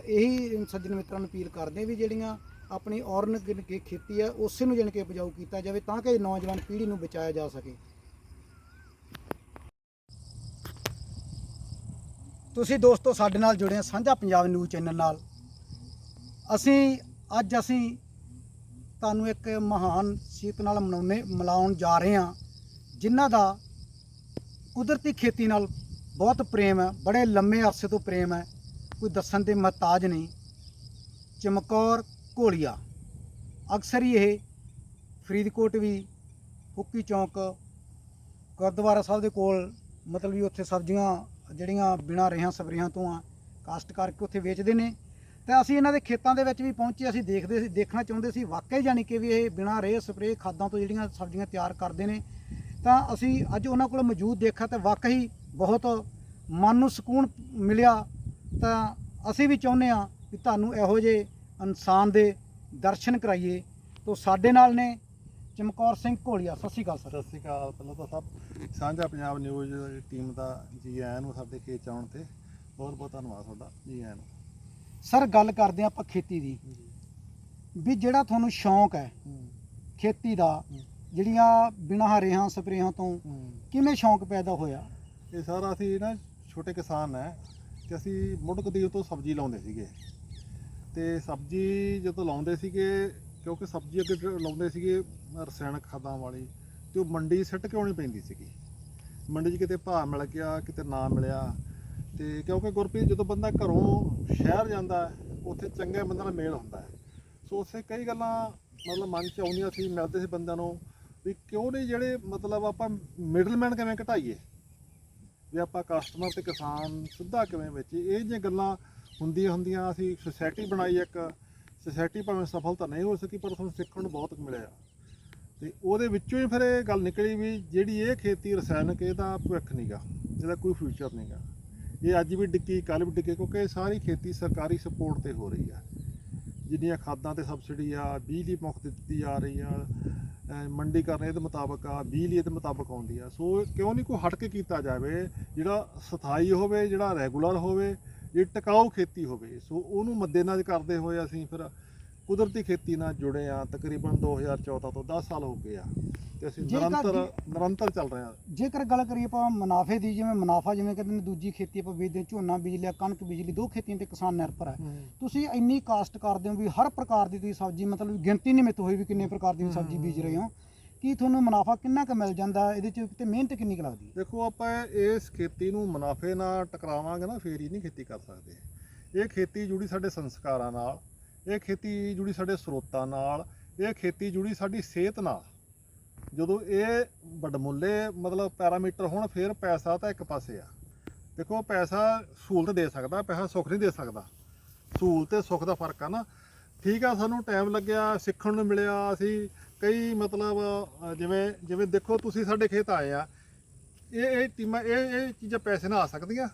ਇਹੀ ਸੱਜਣ ਮਿੱਤਰਾਂ ਨੂੰ ਅਪੀਲ ਕਰਦੇ ਹਾਂ ਵੀ ਜਿਹੜੀਆਂ ਆਪਣੀ ਆਰਗੈਨਿਕ ਖੇਤੀ ਹੈ ਉਸੇ ਨੂੰ ਜਾਣੀ ਕਿ ਉਪਜਾਊ ਕੀਤਾ ਜਾਵੇ ਤਾਂ ਕਿ ਨੌਜਵਾਨ ਪੀੜ੍ਹੀ ਨੂੰ ਬਚਾਇਆ ਜਾ ਸਕੇ। ਤੁਸੀਂ ਦੋਸਤੋ ਸਾਡੇ ਨਾਲ ਜੁੜੇ ਆ ਸਾਂਝਾ ਪੰਜਾਬ ਨਿਊਜ਼ ਚੈਨਲ ਨਾਲ। ਅਸੀਂ ਅੱਜ ਅਸੀਂ ਤੁਹਾਨੂੰ ਇੱਕ ਮਹਾਨ ਸੀਤ ਨਾਲ ਮਨਾਉਣੇ, ਮਿਲਾਉਣ ਜਾ ਰਹੇ ਹਾਂ, ਜਿਨ੍ਹਾਂ ਦਾ ਕੁਦਰਤੀ ਖੇਤੀ ਨਾਲ ਬਹੁਤ ਪ੍ਰੇਮ ਹੈ, ਬੜੇ ਲੰਮੇ ਅਰਸੇ ਤੋਂ ਪ੍ਰੇਮ ਹੈ, ਕੋਈ ਦੱਸਣ ਦੇ ਮਹਤਾਜ ਨਹੀਂ। ਚਮਕੌਰ ਘੋਲੀਆ, ਅਕਸਰ ਹੀ ਇਹ ਫਰੀਦਕੋਟ ਵੀ ਹੁੱਕੀ ਚੌਂਕ, ਗੁਰਦੁਆਰਾ ਸਾਹਿਬ ਦੇ ਕੋਲ, ਮਤਲਬ ਵੀ ਉੱਥੇ ਸਬਜ਼ੀਆਂ ਜਿਹੜੀਆਂ ਬਿਨਾਂ ਰੇਹਾਂ ਸਪਰੇਹਾਂ ਤੋਂ ਆ ਕਾਸਟ ਕਰਕੇ ਉੱਥੇ ਵੇਚਦੇ ਨੇ। ਤਾਂ ਅਸੀਂ ਇਹਨਾਂ ਦੇ ਖੇਤਾਂ ਦੇ ਵਿੱਚ ਵੀ ਪਹੁੰਚੇ, ਅਸੀਂ ਦੇਖਦੇ ਸੀ, ਦੇਖਣਾ ਚਾਹੁੰਦੇ ਸੀ, ਵਾਕਈ ਜਾਣੀ ਕਿ ਵੀ ਇਹ ਬਿਨਾਂ ਰੇਹ ਸਪਰੇਅ ਖਾਦਾਂ ਤੋਂ ਜਿਹੜੀਆਂ ਸਬਜ਼ੀਆਂ ਤਿਆਰ ਕਰਦੇ ਨੇ, ਤਾਂ ਅਸੀਂ ਅੱਜ ਉਹਨਾਂ ਕੋਲ ਮੌਜੂਦ ਦੇਖਿਆ ਤਾਂ ਵਾਕਈ ਬਹੁਤ ਮਨ ਨੂੰ ਸਕੂਨ ਮਿਲਿਆ। ਤਾਂ ਅਸੀਂ ਵੀ ਚਾਹੁੰਦੇ ਹਾਂ ਵੀ ਤੁਹਾਨੂੰ ਇਹੋ ਜਿਹੇ ਇਨਸਾਨ ਦੇ ਦਰਸ਼ਨ ਕਰਾਈਏ। ਤੋਂ ਸਾਡੇ ਨਾਲ ਨੇ ਚਮਕੌਰ ਸਿੰਘ ਘੋਲੀਆ ਸਤਿ ਸ਼੍ਰੀ ਅਕਾਲ ਸਰ। ਸਤਿ ਸ਼੍ਰੀ ਅਕਾਲ। ਪਹਿਲਾਂ ਤਾਂ ਸਭ ਸਾਂਝਾ ਪੰਜਾਬ ਨਿਊਜ਼ ਟੀਮ ਦਾ ਜੀ ਆਇਆਂ ਨੂੰ ਸਾਡੇ ਖੇਤ 'ਚ ਆਉਣ ਤੇ ਬਹੁਤ ਬਹੁਤ ਧੰਨਵਾਦ ਤੁਹਾਡਾ ਜੀ ਆਇਆਂ ਨੂੰ। ਸਰ ਗੱਲ ਕਰਦੇ ਆਪਾਂ ਖੇਤੀ ਦੀ। ਵੀ ਜਿਹੜਾ ਤੁਹਾਨੂੰ ਸ਼ੌਂਕ ਹੈ ਖੇਤੀ ਦਾ ਜਿਹੜੀਆਂ ਬਿਨਾਂ ਹਰਿਆਂ ਸਪਰੇਹਾਂ ਤੋਂ ਕਿਵੇਂ ਸ਼ੌਂਕ ਪੈਦਾ ਹੋਇਆ? ਇਹ ਸਾਰਾ ਅਸੀਂ ਨਾ ਛੋਟੇ ਕਿਸਾਨ ਹੈ ਤੇ ਅਸੀਂ ਮੁੱਢ ਕਦੀਰ ਤੋਂ ਸਬਜ਼ੀ ਲਾਉਂਦੇ ਸੀਗੇ। ਤੇ ਸਬਜ਼ੀ ਜਦੋਂ ਲਾਉਂਦੇ ਸੀਗੇ ਕਿਉਂਕਿ ਸਬਜ਼ੀ ਅੱਗੇ ਲਾਉਂਦੇ ਸੀਗੇ ਰਸਾਇਣਕ ਖਾਦਾਂ ਵਾਲੀ ਤੇ ਉਹ ਮੰਡੀ ਸਿੱਟ ਕੇ ਆਉਣੀ ਪੈਂਦੀ ਸੀਗੀ? ਮੰਡੀ 'ਚ ਕਿਤੇ ਭਾਅ ਮਿਲ ਗਿਆ, ਕਿਤੇ ਨਾ ਮਿਲਿਆ ਤੇ ਕਿਉਂਕਿ ਗੁਰਪ੍ਰੀਤ ਜਦੋਂ ਬੰਦਾ ਘਰੋਂ ਸ਼ਹਿਰ ਜਾਂਦਾ ਉੱਥੇ ਚੰਗੇ ਬੰਦੇ ਨਾਲ ਮੇਲ ਹੁੰਦਾ ਸੋ ਉਸੇ ਕਈ ਗੱਲਾਂ ਮਤਲਬ ਮਨ 'ਚ ਆਉਂਦੀਆਂ ਸੀ, ਮਿਲਦੇ ਸੀ ਬੰਦਿਆਂ ਨੂੰ ਵੀ ਕਿਉਂ ਨਹੀਂ ਜਿਹੜੇ ਮਤਲਬ ਆਪਾਂ ਮਿਡਲਮੈਨ ਕਿਵੇਂ ਘਟਾਈਏ? ਵੀ ਆਪਾਂ ਕਸਟਮਰ ਤੇ ਕਿਸਾਨ ਸਿੱਧਾ ਕਿਵੇਂ ਵੇਚੀਏ? ਇਹ ਜਿਹੀਆਂ ਗੱਲਾਂ ਹੁੰਦੀਆਂ ਹੁੰਦੀਆਂ ਅਸੀਂ ਸੁਸਾਇਟੀ ਬਣਾਈ ਇੱਕ ਸੁਸਾਇਟੀ ਭਾਵੇਂ ਸਫਲ ਤਾਂ ਨਹੀਂ ਹੋ ਸਕੀ, ਪਰ ਤੁਹਾਨੂੰ ਸਿੱਖਣ ਨੂੰ ਬਹੁਤ ਕੁ ਮਿਲਿਆ। ਤੇ ਉਹਦੇ ਵਿੱਚੋਂ ਹੀ ਫਿਰ ਇਹ ਗੱਲ ਨਿਕਲੀ ਵੀ ਜਿਹੜੀ ਇਹ ਖੇਤੀ ਰਸਾਇਣਕ ਇਹਦਾ ਭਵਿੱਖ ਨਹੀਂਗਾ ਇਹਦਾ ਕੋਈ ਫਿਊਚਰ ਨਹੀਂਗਾ ਇਹ ਅੱਜ ਵੀ ਡਿੱਗੀ, ਕੱਲ੍ਹ ਵੀ ਡਿੱਗੇ, ਕਿਉਂਕਿ ਇਹ ਸਾਰੀ ਖੇਤੀ ਸਰਕਾਰੀ ਸਪੋਰਟ ਤੇ ਹੋ ਰਹੀ ਆ। ਜਿੰਨੀਆਂ ਖਾਦਾਂ ਤੇ ਸਬਸਿਡੀ ਆ, ਬਿਜਲੀ ਮੁਫਤ ਦਿੱਤੀ ਜਾ ਰਹੀ ਆ, ਅਹ ਮੰਡੀਕਰਨ ਇਹਦੇ ਮੁਤਾਬਕ ਆ, ਬਿਜਲੀ ਇਹਦੇ ਮੁਤਾਬਕ ਆਉਂਦੀ ਆ। ਸੋ ਕਿਉਂ ਨਹੀਂ ਕੋਈ ਹਟ ਕੇ ਕੀਤਾ ਜਾਵੇ, ਜਿਹੜਾ ਸਥਾਈ ਹੋਵੇ, ਜਿਹੜਾ ਰੈਗੂਲਰ ਹੋਵੇ, ਇਹ ਟਿਕਾਊ ਖੇਤੀ ਹੋਵੇ। ਸੋ ਉਹਨੂੰ ਮੱਦੇਨਜ਼ਰ ਕਰਦੇ ਹੋਏ ਅਸੀਂ ਫਿਰ ਕੁਦਰਤੀ ਖੇਤੀ ਨਾਲ ਜੁੜੇ ਆ ਤਕਰੀਬਨ 2014 ਤੋਂ 10 ਸਾਲ ਹੋ ਗਏ ਆ। ਤੇ ਅਸੀਂ ਜੇਕਰ ਨਿਰੰਤਰ ਨਿਰੰਤਰ ਚੱਲ ਰਹੇ। ਆ ਜੇਕਰ ਗੱਲ ਕਰੀਏ ਆਪਾਂ ਮੁਨਾਫੇ ਦੀ ਜਿਵੇਂ ਮੁਨਾਫਾ ਜਿਵੇਂ ਕਹਿੰਦੇ ਨੇ ਦੂਜੀ ਖੇਤੀ ਆਪਾਂ ਵੇਚਦੇ ਹਾਂ, ਝੋਨਾ ਬੀਜ ਲਿਆ ਕਣਕ ਬੀਜ ਲਈ ਦੋ ਖੇਤੀਆਂ ਤੇ ਕਿਸਾਨ ਨਿਰਭਰ ਹੈ। ਤੁਸੀਂ ਇੰਨੀ ਕਾਸਟ ਕਰਦੇ ਹੋ ਵੀ ਹਰ ਪ੍ਰਕਾਰ ਦੀ ਤੁਸੀਂ ਸਬਜ਼ੀ ਮਤਲਬ ਗਿਣਤੀ ਨਹੀਂ ਮਿੱਤ ਹੋਈ ਵੀ ਕਿੰਨੇ ਪ੍ਰਕਾਰ ਦੀ ਸਬਜ਼ੀ ਬੀਜ ਰਹੇ ਹੋ ਕੀ ਤੁਹਾਨੂੰ ਮੁਨਾਫਾ ਕਿੰਨਾ ਕੁ ਮਿਲ ਜਾਂਦਾ? ਇਹਦੇ ਚ ਤੇ ਮਿਹਨਤ ਕਿੰਨੀ ਕੁ ਲੱਗਦੀ ਹੈ? ਦੇਖੋ ਆਪਾਂ ਇਸ ਖੇਤੀ ਨੂੰ ਮੁਨਾਫੇ ਨਾਲ ਟਕਰਾਵਾਂਗੇ ਨਾ ਫੇਰ ਹੀ ਨਹੀਂ ਖੇਤੀ ਕਰ ਸਕਦੇ। ਇਹ ਖੇਤੀ ਜੁੜੀ ਸਾਡੇ ਸੰਸਕਾਰਾਂ ਨਾਲ। ਇਹ ਖੇਤੀ ਜੁੜੀ ਸਾਡੇ ਸਰੋਤਾਂ ਨਾਲ ਇਹ ਖੇਤੀ ਜੁੜੀ ਸਾਡੀ ਸਿਹਤ ਨਾਲ। ਜਦੋਂ ਇਹ ਵੱਡਮੁੱਲੇ ਮਤਲਬ ਪੈਰਾਮੀਟਰ ਹੋਣ ਫਿਰ ਪੈਸਾ ਤਾਂ ਇੱਕ ਪਾਸੇ ਆ। ਦੇਖੋ ਪੈਸਾ ਸਹੂਲਤ ਦੇ ਸਕਦਾ ਪੈਸਾ ਸੁੱਖ ਨਹੀਂ ਦੇ ਸਕਦਾ। ਸਹੂਲਤ ਤੇ ਸੁੱਖ ਦਾ ਫ਼ਰਕ ਆ ਨਾ। ਠੀਕ ਆ ਸਾਨੂੰ ਟਾਈਮ ਲੱਗਿਆ ਸਿੱਖਣ ਨੂੰ ਮਿਲਿਆ ਅਸੀਂ ਕਈ ਮਤਲਬ ਜਿਵੇਂ ਜਿਵੇਂ ਦੇਖੋ ਤੁਸੀਂ ਸਾਡੇ ਖੇਤ ਆਏ ਆ ਇਹ ਇਹ ਟੀਮਾਂ ਇਹ ਇਹ ਚੀਜ਼ਾਂ ਪੈਸੇ ਨਾਲ ਆ ਸਕਦੀਆਂ।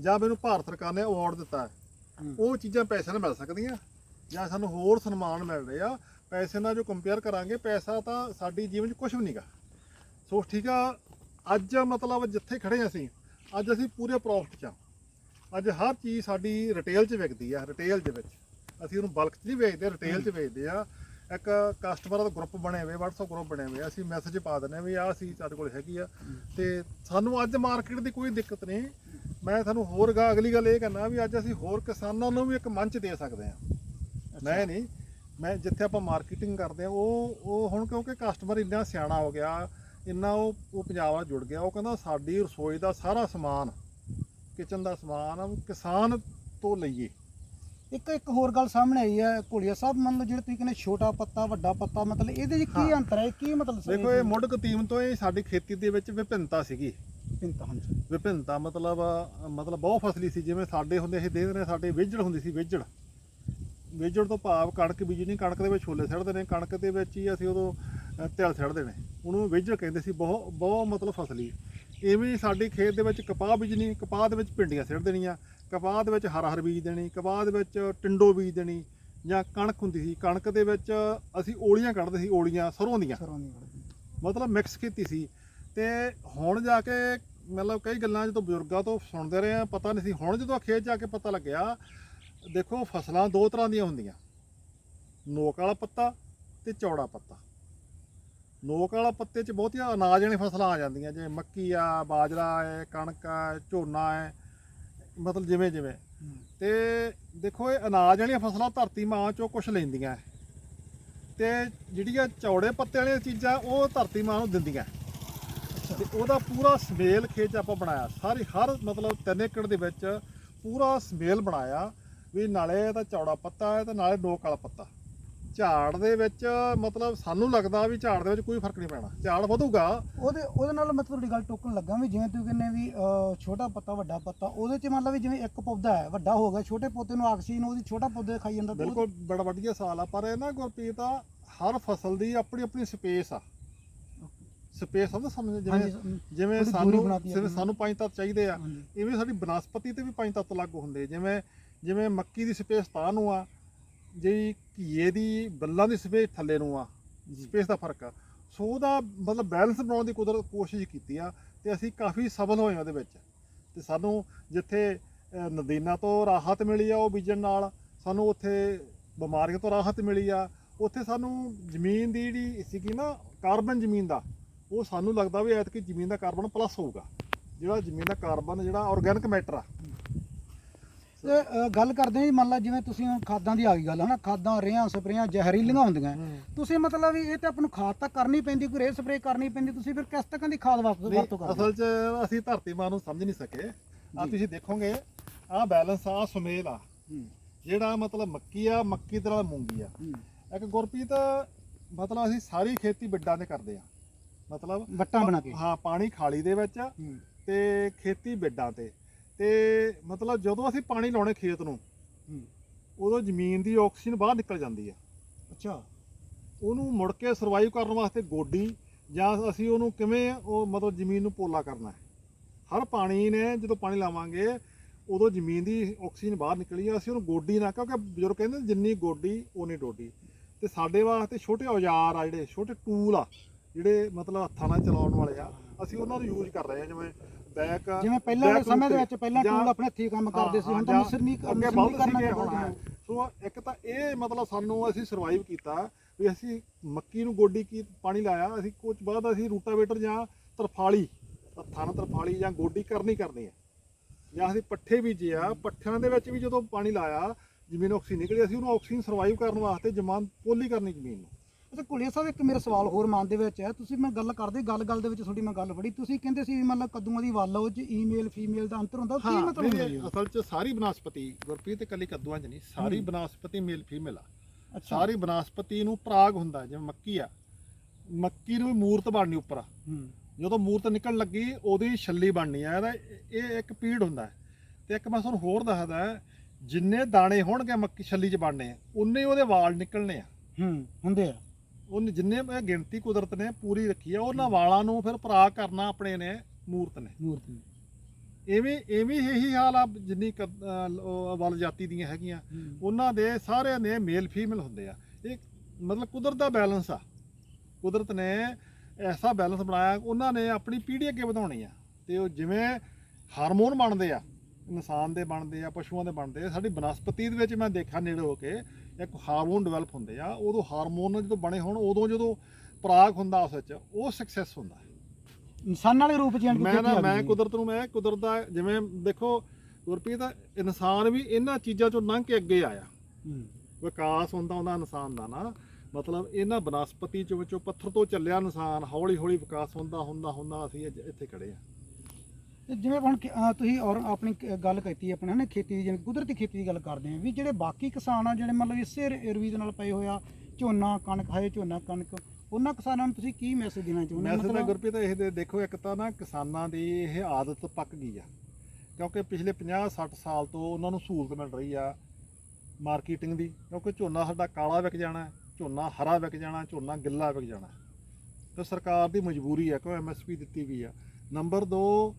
ਜਾਂ ਮੈਨੂੰ ਭਾਰਤ ਸਰਕਾਰ ਨੇ ਅਵਾਰਡ ਦਿੱਤਾ। ਉਹ ਚੀਜ਼ਾਂ ਪੈਸੇ ਨਾਲ ਮਿਲ ਸਕਦੀਆਂ। ਜਾਂ ਸਾਨੂੰ ਹੋਰ ਸਨਮਾਨ ਮਿਲ ਰਹੇ ਆ ਪੈਸੇ ਨਾਲ ਜੋ ਕੰਪੇਅਰ ਕਰਾਂਗੇ ਪੈਸਾ ਤਾਂ ਸਾਡੀ ਜੀਵਨ 'ਚ ਕੁਝ ਵੀ ਨਹੀਂਗਾ ਸੋ ਠੀਕ ਆ ਅੱਜ ਮਤਲਬ ਜਿੱਥੇ ਖੜੇ ਅਸੀਂ ਅੱਜ ਅਸੀਂ ਪੂਰੇ ਪ੍ਰੋਫਿਟ 'ਚ ਆ। ਅੱਜ ਹਰ ਚੀਜ਼ ਸਾਡੀ ਰਿਟੇਲ 'ਚ ਵਿਕਦੀ ਆ ਰਿਟੇਲ ਦੇ ਵਿੱਚ। ਅਸੀਂ ਉਹਨੂੰ ਬਲਕ 'ਚ ਨਹੀਂ ਵੇਚਦੇ ਰਿਟੇਲ 'ਚ ਵੇਚਦੇ ਆ। ਇੱਕ ਕਸਟਮਰ ਦਾ ਗਰੁੱਪ ਬਣੇ ਹੋਏ WhatsApp ਗਰੁੱਪ ਬਣੇ ਹੋਏ ਆ, ਅਸੀਂ ਮੈਸੇਜ ਪਾ ਆ ਵੀ ਆਹ ਸੀ ਸਾਡੇ ਕੋਲ ਹੈਗੀ ਆ। ਤੇ ਸਾਨੂੰ ਅੱਜ ਮਾਰਕੀਟ ਦੀ ਕੋਈ ਦਿੱਕਤ ਨਹੀਂ। ਮੈਂ ਤੁਹਾਨੂੰ ਹੋਰ ਗਾ ਅਗਲੀ ਗੱਲ ਇਹ ਕਹਿਣਾ ਵੀ ਅੱਜ ਅਸੀਂ ਹੋਰ ਕਿਸਾਨਾਂ ਨੂੰ ਵੀ ਇੱਕ ਮੰਚ ਦੇ ਸਕਦੇ ਹਾਂ ਮੈਂ ਨਹੀਂ ਮੈਂ ਜਿੱਥੇ ਆਪਾਂ ਮਾਰਕੀਟਿੰਗ ਕਰਦੇ ਆ ਉਹ ਉਹ ਹੁਣ ਕਿਉਂਕਿ ਕਸਟਮਰ ਇੰਨਾ ਸਿਆਣਾ ਹੋ ਗਿਆ ਇੰਨਾ ਉਹ ਉਹ ਪੰਜਾਬ ਨਾਲ ਜੁੜ ਗਿਆ ਉਹ ਕਹਿੰਦਾ ਸਾਡੀ ਰਸੋਈ ਦਾ ਸਾਰਾ ਸਮਾਨ ਕਿਚਨ ਦਾ ਸਮਾਨ ਕਿਸਾਨ ਤੋਂ ਲਈਏ। ਇੱਕ ਇੱਕ ਹੋਰ ਗੱਲ ਸਾਹਮਣੇ ਆਈ ਹੈ ਘੋੜੀਆ ਸਾਹਿਬ ਮੰਨ ਲਓ ਜਿਹੜੇ ਤੁਸੀਂ ਕਹਿੰਦੇ ਛੋਟਾ ਪੱਤਾ ਵੱਡਾ ਪੱਤਾ ਮਤਲਬ ਇਹਦੇ 'ਚ ਕੀ। ਅੰਤਰ ਹੈ ਕੀ ਮਤਲਬ ਦੇਖੋ ਇਹ ਮੁੱਢ ਕਤੀਮ ਤੋਂ ਹੀ ਸਾਡੀ ਖੇਤੀ ਦੇ ਵਿੱਚ ਵਿਭਿੰਨਤਾ ਸੀਗੀ। ਹਾਂਜੀ। ਵਿਭਿੰਨਤਾ ਮਤਲਬ ਮਤਲਬ ਬਹੁ ਫਸਲੀ ਸੀ ਜਿਵੇਂ ਸਾਡੇ ਹੁੰਦੇ ਸੀ ਦੇਖਦੇ ਨੇ ਸਾਡੇ ਵੇਜੜ ਹੁੰਦੀ ਸੀ ਵੇਜੜ। ਵੇਜੜ ਤੋਂ ਭਾਵ ਕਣਕ ਬੀਜਣੀ ਕਣਕ ਦੇ ਵਿੱਚ ਛੋਲੇ ਸਿੱਟਦੇ ਨੇ ਕਣਕ ਦੇ ਵਿੱਚ ਹੀ ਅਸੀਂ ਉਦੋਂ ਤਿਲ ਸਿੱਟਦੇ ਨੇ। ਉਹਨੂੰ ਵੇਜੜ ਕਹਿੰਦੇ ਸੀ ਬਹੁਤ ਬਹੁਤ ਮਤਲਬ ਫਸਲੀ। ਇਵੇਂ ਹੀ ਸਾਡੀ ਖੇਤ ਦੇ ਵਿੱਚ ਕਪਾਹ ਬੀਜਣੀ ਕਪਾਹ ਦੇ ਵਿੱਚ ਭਿੰਡੀਆਂ ਸਿੱਟ ਦੇਣੀਆਂ ਕਪਾਹ ਦੇ ਵਿੱਚ ਹਰ ਹਰ ਬੀਜ ਦੇਣੀ ਕਪਾਹ ਦੇ ਵਿੱਚ ਟਿੰਡੋ ਬੀਜ ਦੇਣੀ ਜਾਂ ਕਣਕ ਹੁੰਦੀ ਸੀ ਕਣਕ ਦੇ ਵਿੱਚ ਅਸੀਂ ਓਲੀਆਂ ਕੱਢਦੇ ਸੀ ਓਲੀਆਂ ਸਰੋਂ ਦੀਆਂ। ਮਤਲਬ ਮਿਕਸ ਕੀਤੀ ਸੀ। ਤੇ ਹੁਣ ਜਾ ਕੇ ਮਤਲਬ ਕਈ ਗੱਲਾਂ ਜਦੋਂ ਬਜ਼ੁਰਗਾਂ ਤੋਂ ਸੁਣਦੇ ਰਹੇ ਆ ਪਤਾ ਨਹੀਂ ਸੀ ਹੁਣ ਜਦੋਂ ਖੇਤ ਜਾ ਕੇ ਪਤਾ ਲੱਗਿਆ ਦੇਖੋ ਫਸਲਾਂ ਦੋ ਤਰ੍ਹਾਂ ਦੀਆਂ ਹੁੰਦੀਆਂ। ਨੋਕ ਵਾਲਾ ਪੱਤਾ ਤੇ ਚੌੜਾ ਪੱਤਾ। ਨੋਕ ਵਾਲਾ ਪੱਤੇ 'ਚ ਬਹੁਤੀਆਂ ਅਨਾਜ ਵਾਲੀਆਂ ਫਸਲਾਂ ਆ ਜਾਂਦੀਆਂ, ਜਿਵੇਂ ਮੱਕੀ ਆ, ਬਾਜਰਾ ਹੈ ਕਣਕ ਹੈ ਝੋਨਾ ਹੈ ਮਤਲਬ ਜਿਵੇਂ ਜਿਵੇਂ। ਤੇ ਦੇਖੋ ਇਹ ਅਨਾਜ ਵਾਲੀਆਂ ਫਸਲਾਂ ਧਰਤੀ ਮਾਂ ਚੋਂ ਕੁਝ ਲੈਂਦੀਆਂ। ਹੈ। ਤੇ ਜਿਹੜੀਆਂ ਚੌੜੇ ਪੱਤੇ ਵਾਲੀਆਂ ਚੀਜ਼ਾਂ ਉਹ ਧਰਤੀ ਮਾਂ ਨੂੰ ਦਿੰਦੀਆਂ। ਤੇ ਉਹਦਾ ਪੂਰਾ ਸਮੇਲ ਖੇਤ ਆਪਾਂ ਬਣਾਇਆ। ਸਾਰੀ ਹਰ ਮਤਲਬ ਤਿੰਨ ਏਕੜ ਦੇ ਵਿੱਚ ਪੂਰਾ ਸਮੇਲ ਬਣਾਇਆ। ਵੀ ਨਾਲੇ ਇਹਦਾ ਚੌੜਾ ਪੱਤਾ ਹੈ ਤੇ ਨਾਲੇ ਨੋਕ ਵਾਲਾ ਪੱਤਾ। ਝਾੜ ਦੇ ਵਿੱਚ ਮਤਲਬ ਸਾਨੂੰ ਲੱਗਦਾ ਵੀ ਝਾੜ ਦੇ ਵਿੱਚ ਕੋਈ ਫ਼ਰਕ ਨਹੀਂ ਪੈਣਾ। ਝਾੜ ਵਧੂਗਾ। ਉਹਦੇ ਉਹਦੇ ਨਾਲ ਮਤਲਬ ਤੁਹਾਡੀ ਗੱਲ ਟੋਕਣ ਲੱਗਾ ਵੀ ਜਿਵੇਂ ਤੁਸੀਂ ਕਹਿੰਦੇ ਵੀ ਛੋਟਾ ਪੱਤਾ ਵੱਡਾ ਪੱਤਾ ਉਹਦੇ 'ਚ ਮੰਨ ਲਓ ਵੀ ਜਿਵੇਂ ਇੱਕ ਪੌਦਾ ਹੈ ਵੱਡਾ ਹੋ ਗਿਆ ਛੋਟੇ ਪੌਦੇ ਨੂੰ ਆਕਸੀਜਨ ਉਹਦੀ ਛੋਟਾ ਪੌਦੇ ਖਾਈ ਜਾਂਦਾ ਤੇ ਬਿਲਕੁਲ ਬੜਾ ਵਧੀਆ ਸਵਾਲ ਆ ਪਰ ਇਹ ਨਾ ਗੁਰਪ੍ਰੀਤ ਆ ਹਰ ਫਸਲ ਦੀ ਆਪਣੀ ਆਪਣੀ ਸਪੇਸ ਆ। ਸਪੇਸ ਆ ਨਾ ਸਮਝ ਜਿਵੇਂ ਜਿਵੇਂ ਸਾਨੂੰ। ਸਾਨੂੰ ਪੰਜ ਤੱਤ ਚਾਹੀਦੇ ਆ ਇਵੇਂ ਸਾਡੀ ਬਨਸਪਤੀ ਤੇ ਵੀ ਪੰਜ ਤੱਤ ਲਾਗੂ ਹੁੰਦੇ ਜਿਵੇਂ ਜਿਵੇਂ ਮੱਕੀ ਦੀ ਸਪੇਸ ਤਾਂ ਨੂੰ ਆ ਜਿਹੜੀ ਘੀਏ ਦੀ ਬੱਲਾਂ ਦੀ ਸਪੇਸ ਥੱਲੇ ਨੂੰ ਆ ਸਪੇਸ ਦਾ ਫ਼ਰਕ ਆ। ਸੋ ਉਹਦਾ ਮਤਲਬ ਬੈਲੈਂਸ ਬਣਾਉਣ ਦੀ ਕੁਦਰਤ ਕੋਸ਼ਿਸ਼ ਕੀਤੀ ਆ ਤੇ ਅਸੀਂ ਕਾਫੀ ਸਫਲ ਹੋਏ ਉਹਦੇ ਵਿੱਚ। ਤੇ ਸਾਨੂੰ ਜਿੱਥੇ ਨਦੀਨਾਂ ਤੋਂ ਰਾਹਤ ਮਿਲੀ ਆ ਉਹ ਬੀਜਣ ਨਾਲ ਸਾਨੂੰ ਉੱਥੇ ਬਿਮਾਰੀਆਂ ਤੋਂ ਰਾਹਤ ਮਿਲੀ ਆ ਉੱਥੇ ਸਾਨੂੰ ਜ਼ਮੀਨ ਦੀ ਜਿਹੜੀ ਸੀਗੀ ਨਾ ਕਾਰਬਨ ਜ਼ਮੀਨ ਦਾ ਉਹ ਸਾਨੂੰ ਲੱਗਦਾ ਵੀ ਐਤਕੀ ਜ਼ਮੀਨ ਦਾ ਕਾਰਬਨ ਪਲੱਸ ਹੋਊਗਾ। ਜਿਹੜਾ ਜ਼ਮੀਨ ਦਾ ਕਾਰਬਨ ਜਿਹੜਾ ਆਰਗੈਨਿਕ ਮੈਟਰ ਆ ਤੇ ਅ, ਗੱਲ ਕਰਦੇ ਹਾਂ ਜੀ ਮੰਨ ਲਾ ਜਿਵੇਂ ਤੁਸੀਂ ਹੁਣ ਖਾਦਾਂ ਦੀ ਆ ਗਈ ਗੱਲ ਹਨਾ? ਖਾਦਾਂ ਰੇਹਾਂ ਸਪਰੇਆਂ ਜ਼ਹਿਰੀਲੀਆਂ ਹੁੰਦੀਆਂ। ਤੁਸੀਂ ਮਤਲਬ ਵੀ ਇਹ ਤੇ ਆਪਾਂ ਨੂੰ ਖਾਦ ਤਾਂ ਕਰਨੀ ਪੈਂਦੀ ਕੋਈ ਰੇ ਸਪਰੇ ਕਰਨੀ ਪੈਂਦੀ ਤੁਸੀਂ ਫਿਰ ਕਿਸ ਤਰ੍ਹਾਂ ਦੀ ਖਾਦ ਵਰਤੋਂ ਨਹੀਂ, ਵਰਤੋਂ ਕਰਦੇ ਅਸਲ 'ਚ ਅਸੀਂ ਧਰਤੀ ਮਾਂ ਨੂੰ ਸਮਝ ਨਹੀਂ ਸਕੇ। ਆ ਤੁਸੀਂ ਦੇਖੋਗੇ ਆ ਬੈਲੈਂਸ ਆ ਸੁਮੇਲ ਆ। ਹੂੰ। ਜਿਹੜਾ ਮਤਲਬ ਮੱਕੀ ਆ ਮੱਕੀ ਨਾਲ ਮੂੰਗੀ ਆ। ਹੂੰ। ਇੱਕ ਗੁਰਪ੍ਰੀਤ ਮਤਲਬ ਅਸੀਂ ਸਾਰੀ ਖੇਤੀ ਬਿੱਡਾਂ ਤੇ ਕਰਦੇ ਆ। ਮਤਲਬ ਵੱਟਾਂ ਬਣਾ ਕੇ। ਹਾਂ ਪਾਣੀ ਖਾਲੀ ਦੇ ਵਿੱਚ ਹੂੰ। ਤੇ ਖੇਤੀ ਬਿੱਡਾਂ ਤੇ। ਤੇ ਮਤਲਬ ਜਦੋਂ ਅਸੀਂ ਪਾਣੀ ਲਾਉਣੇ ਖੇਤ ਨੂੰ ਹੂੰ। ਉਦੋਂ ਜ਼ਮੀਨ ਦੀ ਆਕਸੀਜਨ ਬਾਹਰ ਨਿਕਲ ਜਾਂਦੀ ਆ। ਅੱਛਾ। ਉਹਨੂੰ ਮੁੜ ਕੇ ਸਰਵਾਈਵ ਕਰਨ ਵਾਸਤੇ ਗੋਡੀ ਜਾਂ ਅਸੀਂ ਉਹਨੂੰ ਕਿਵੇਂ ਉਹ ਮਤਲਬ ਜ਼ਮੀਨ ਨੂੰ ਪੋਲਾ ਕਰਨਾ ਹੈ। ਹਰ ਪਾਣੀ ਨੇ ਜਦੋਂ ਪਾਣੀ ਲਾਵਾਂਗੇ ਉਦੋਂ ਜ਼ਮੀਨ ਦੀ ਆਕਸੀਜਨ ਬਾਹਰ ਨਿਕਲੀ ਆ ਅਸੀਂ ਉਹਨੂੰ ਗੋਡੀ ਨਾ ਕਿਉਂਕਿ ਬਜ਼ੁਰਗ ਕਹਿੰਦੇ ਜਿੰਨੀ ਗੋਡੀ ਓਨੀ ਡੋਡੀ। ਤੇ ਸਾਡੇ ਵਾਸਤੇ ਛੋਟੇ ਔਜ਼ਾਰ ਆ ਜਿਹੜੇ ਛੋਟੇ ਟੂਲ ਆ ਜਿਹੜੇ ਮਤਲਬ ਹੱਥਾਂ ਨਾਲ ਚਲਾਉਣ ਵਾਲੇ ਆ ਅਸੀਂ ਉਹਨਾਂ ਨੂੰ ਯੂਜ਼ ਕਰ ਰਹੇ ਹਾਂ ਜਿਵੇਂ ਬੈਕ ਜਿਵੇਂ ਪਹਿਲਾਂ back ਸਮੇਂ ਦੇ ਵਿੱਚ ਪਹਿਲਾਂ ਟੂਲ ਆਪਣੇ ਹੱਥੀਂ ਕੰਮ ਕਰਦੇ ਸੀ ਹੁਣ ਤਾਂ ਜਾਂ ਮਿਸਰਨੀ ਅੱਗੇ ਬਹੁਤ ਕਰਨਾ ਹੁਣ ਸੋ ਇੱਕ ਤਾਂ ਇਹ ਮਤਲਬ ਸਾਨੂੰ ਅਸੀਂ ਸਰਵਾਈਵ ਕੀਤਾ ਵੀ ਅਸੀਂ ਮੱਕੀ ਨੂੰ ਗੋਡੀ ਕੀ ਪਾਣੀ ਲਾਇਆ ਅਸੀਂ ਕੁਝ ਬਾਅਦ ਅਸੀਂ ਰੂਟਾਵੇਟਰ ਜਾਂ ਤਰਫਾਲੀ ਹੱਥਾਂ ਨਾਲ ਤਰਫਾਲੀ ਜਾਂ ਗੋਡੀ ਕਰਨੀ ਕਰਨੀ ਹੈ। ਜਾਂ ਅਸੀਂ ਪੱਠੇ ਬੀਜੇ ਆ ਪੱਠਿਆਂ ਦੇ ਵਿੱਚ ਵੀ ਜਦੋਂ ਪਾਣੀ ਲਾਇਆ ਜ਼ਮੀਨ ਆਕਸੀਜਨ ਨਿਕਲੀ ਅਸੀਂ ਉਹਨੂੰ ਆਕਸੀਜਨ ਸਰਵਾਈਵ ਕਰਨ ਵਾਸਤੇ ਜਮਾਨ ਪੋਲੀ ਕਰਨੀ ਜ਼ਮੀਨ ਨੂੰ। ਅੱਛਾ ਕੁਲੀਆ ਸਾਹਿਬ ਇੱਕ ਮੇਰਾ ਸਵਾਲ ਹੋਰ ਮਨ ਦੇ ਵਿੱਚ ਹੈ। ਤੁਸੀਂ ਮੈਂ ਗੱਲ ਕਰਦੇ ਗੱਲ ਗੱਲ ਦੇ ਵਿੱਚ ਤੁਹਾਡੀ ਮੈਂ ਗੱਲ ਫੜੀ। ਤੁਸੀਂ ਕਹਿੰਦੇ ਸੀ ਵੀ ਮਤਲਬ ਕੱਦੂਆਂ ਦੀ ਵੱਲ ਉਹ ਚ ਈਮੇਲ ਫੀਮੇਲ ਦਾ ਅੰਤਰ ਹੁੰਦਾ ਕੀ ਮਤਲਬ ਹੁੰਦਾ? ਜੀ ਅਸਲ 'ਚ ਸਾਰੀ ਬਨਸਪਤੀ ਗੁਰਪ੍ਰੀਤ ਇਕੱਲੀ ਕੱਦੂਆਂ 'ਚ ਨਹੀਂ ਸਾਰੀ ਬਨਸਪਤੀ ਮੇਲ ਫੀਮੇਲ ਆ। ਅੱਛਾ। ਸਾਰੀ ਬਨਸਪਤੀ ਨੂੰ ਪਰਾਗ ਹੁੰਦਾ ਜਿਵੇਂ ਮੱਕੀ ਆ। ਮੱਕੀ ਨੂੰ ਵੀ ਮੂਰਤ ਬਣਨੀ ਉੱਪਰ ਹੂੰ। ਜਦੋਂ ਮੂਰਤ ਨਿਕਲਣ ਲੱਗੀ ਉਹਦੀ ਛੱਲੀ ਬਣਨੀ ਆ। ਇਹਦਾ ਇਹ ਇੱਕ ਪੀੜ ਹੁੰਦਾ ਹੈ। ਤੇ ਇੱਕ ਮੈਂ ਤੁਹਾਨੂੰ ਹੋਰ ਦੱਸਦਾ ਜਿੰਨੇ ਦਾਣੇ ਹੋਣਗੇ ਮੱਕੀ ਛੱਲੀ 'ਚ ਬਣਨੇ ਉਨੇ ਉਹਦੇ ਵਾਲ ਨਿਕਲਣੇ ਆ। ਹੂੰ ਹੁੰਦੇ ਆ। ਉਹਨੇ ਜਿੰਨੇ ਇਹ ਗਿਣਤੀ ਕੁਦਰਤ ਨੇ ਪੂਰੀ ਰੱਖੀ ਆ ਉਹਨਾਂ ਵਾਲਾਂ ਨੂੰ ਫਿਰ ਪਰਾਗ ਕਰਨਾ ਆਪਣੇ ਨੇ ਮੂਰਤ ਨੇ। ਮੂਰਤੀ ਐਵੇਂ ਐਵੇਂ ਇਹੀ ਹਾਲ ਆ ਜਿੰਨੀ ਕ- ਅਹ ਉਹ ਵੱਲ ਜਾਤੀ ਦੀਆਂ ਹੈਗੀਆਂ। ਉਹਨਾਂ ਦੇ ਸਾਰਿਆਂ ਨੇ ਮੇਲ ਫੀਮੇਲ ਹੁੰਦੇ ਆ। ਇਹ ਮਤਲਬ ਕੁਦਰਤ ਦਾ ਬੈਲੈਂਸ ਆ। ਕੁਦਰਤ ਨੇ ਐਸਾ ਬੈਲੈਂਸ ਬਣਾਇਆ ਉਹਨਾਂ ਨੇ ਆਪਣੀ ਪੀੜ੍ਹੀ ਅੱਗੇ ਵਧਾਉਣੀ ਆ। ਤੇ ਉਹ ਜਿਵੇਂ ਹਾਰਮੋਨ ਬਣਦੇ ਆ ਇਨਸਾਨ ਦੇ ਬਣਦੇ ਆ ਪਸ਼ੂਆਂ ਦੇ ਬਣਦੇ ਆ ਸਾਡੀ ਬਨਸਪਤੀ ਦੇ ਵਿੱਚ ਮੈਂ ਦੇਖਿਆ ਨੇੜੇ ਹੋ ਕੇ ਇੱਕ ਹਾਰਮੋਨ ਡਿਵੈਲਪ ਹੁੰਦੇ ਆ ਉਦੋਂ ਹਾਰਮੋਨ ਜਦੋਂ ਬਣੇ ਹੋਣ ਉਦੋਂ ਜਦੋਂ ਪਰਾਗ ਹੁੰਦਾ ਉਸ ਵਿੱਚ ਉਹ ਸਕਸੈਸ ਹੁੰਦਾ ਇਨਸਾਨ ਵਾਲੇ ਰੂਪ ਚ ਕਿ ਮੈਂ ਨਾ ਮੈਂ। ਕੁਦਰਤ ਨੂੰ ਮੈਂ ਕਿਦਰਤ ਦਾ ਜਿਵੇਂ ਦੇਖੋ ਗੁਰਪ੍ਰੀਤ ਇਨਸਾਨ ਵੀ ਇਹਨਾਂ ਚੀਜ਼ਾਂ ਚੋਂ ਲੰਘ ਕੇ ਅੱਗੇ ਆਇਆ। ਵਿਕਾਸ ਹੁੰਦਾ ਉਹਦਾ ਇਨਸਾਨ ਦਾ ਨਾ ਮਤਲਬ ਇਹਨਾਂ ਬਨਸਪਤੀ ਚੋਂ ਵਿੱਚੋਂ ਪੱਥਰ ਤੋਂ ਚੱਲਿਆ ਇਨਸਾਨ ਹੌਲੀ ਹੌਲੀ ਵਿਕਾਸ ਹੁੰਦਾ ਹੁੰਦਾ ਹੁੰਦਾ ਅਸੀਂ ਅੱਜ ਇੱਥੇ ਖੜੇ ਆ ਤੇ ਜਿਵੇਂ ਹੁਣ ਕਿ- ਅਹ ਤੁਸੀਂ ਔਰ ਆਪਣੀ ਕ- ਗੱਲ ਕੀਤੀ ਆਪਣੇ ਨੇ ਖੇਤੀ ਦੀ ਜਿਵੇਂ ਕੁਦਰਤੀ ਖੇਤੀ ਦੀ ਗੱਲ ਕਰਦੇ ਆ ਵੀ ਜਿਹੜੇ ਬਾਕੀ ਕਿਸਾਨ ਆ ਜਿਹੜੇ ਮਤਲਬ ਇਸੇ ਰਵੀ ਦੇ ਨਾਲ ਪਏ ਹੋਇਆ ਝੋਨਾ ਕਣਕ ਹੈ ਝੋਨਾ ਕਣਕ ਉਹਨਾਂ ਕਿਸਾਨਾਂ ਨੂੰ ਤੁਸੀਂ ਕੀ ਮੈਸੇਜ ਦੇਣਾ ਚਾਹੁੰਦੇ ਹੋ? ਮੈਸੇਜ ਤਾਂ ਗੁਰਪ੍ਰੀਤ ਇਹ ਦੇ- ਦੇਖੋ ਇੱਕ ਤਾਂ ਨਾ ਕਿਸਾਨਾਂ ਦੀ ਇਹ ਆਦਤ ਪੱਕ ਗਈ ਆ। ਕਿਉਂਕਿ ਪਿਛਲੇ 50 60 ਸਾਲ ਤੋਂ ਉਹਨਾਂ ਨੂੰ ਸਹੂਲਤ ਮਿਲ ਰਹੀ ਆ ਮਾਰਕੀਟਿੰਗ ਦੀ। ਕਿਉਂਕਿ ਝੋਨਾ ਸਾਡਾ ਕਾਲਾ ਵਿਕ ਜਾਣਾ ਹੈ, ਝੋਨਾ ਹਰਾ ਵਿਕ ਜਾਣਾ ਝੋਨਾ ਗਿੱਲਾ ਵਿਕ ਜਾਣਾ। ਤੇ ਸਰਕਾਰ ਦੀ ਮਜਬੂਰੀ ਹੈ ਕਿ ਐਮਐਸਪੀ ਦਿੱਤੀ ਵੀ ਆ। ਨੰਬਰ 2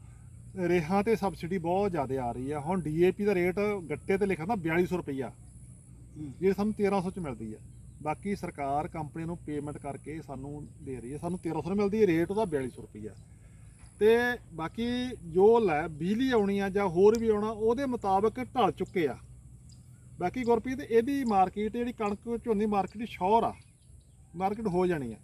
ਰੇਹਾਂ ਤੇ ਸਬਸਿਡੀ ਬਹੁਤ ਜ਼ਿਆਦਾ ਆ ਰਹੀ ਆ। ਹੁਣ ਡੀਏਪੀ ਦਾ ਰੇਟ ਗੱਟੇ ਤੇ ਲਿਖਿਆ ਨਾ 4200 ਰੁਪਈਆ। ਇਹ ਸਾਨੂੰ 1300 ਚ ਮਿਲਦੀ ਆ। ਬਾਕੀ ਸਰਕਾਰ ਕੰਪਨੀ ਨੂੰ ਪੇਮੈਂਟ ਕਰਕੇ ਸਾਨੂੰ ਦੇ ਰਹੀ ਹੈ ਸਾਨੂੰ 1300 ਮਿਲਦੀ ਹੈ ਰੇਟ ਉਹਦਾ 4200 ਰੁਪਈਆ। ਤੇ ਬਾਕੀ ਜੋ ਲੈ ਬਿਜਲੀ ਆਉਣੀ ਆ ਜਾਂ ਹੋਰ ਵੀ ਆਉਣਾ, ਉਹਦੇ ਮੁਤਾਬਕ ਢਲ ਚੁੱਕੇ ਆ। ਬਾਕੀ ਗੁਰਪ੍ਰੀਤ, ਇਹਦੀ ਮਾਰਕੀਟ ਜਿਹੜੀ ਕਣਕ ਝੋਨੇ ਮਾਰਕੀਟ ਸ਼ੋਰ ਆ। ਮਾਰਕੀਟ ਹੋ ਜਾਣੀ ਆ।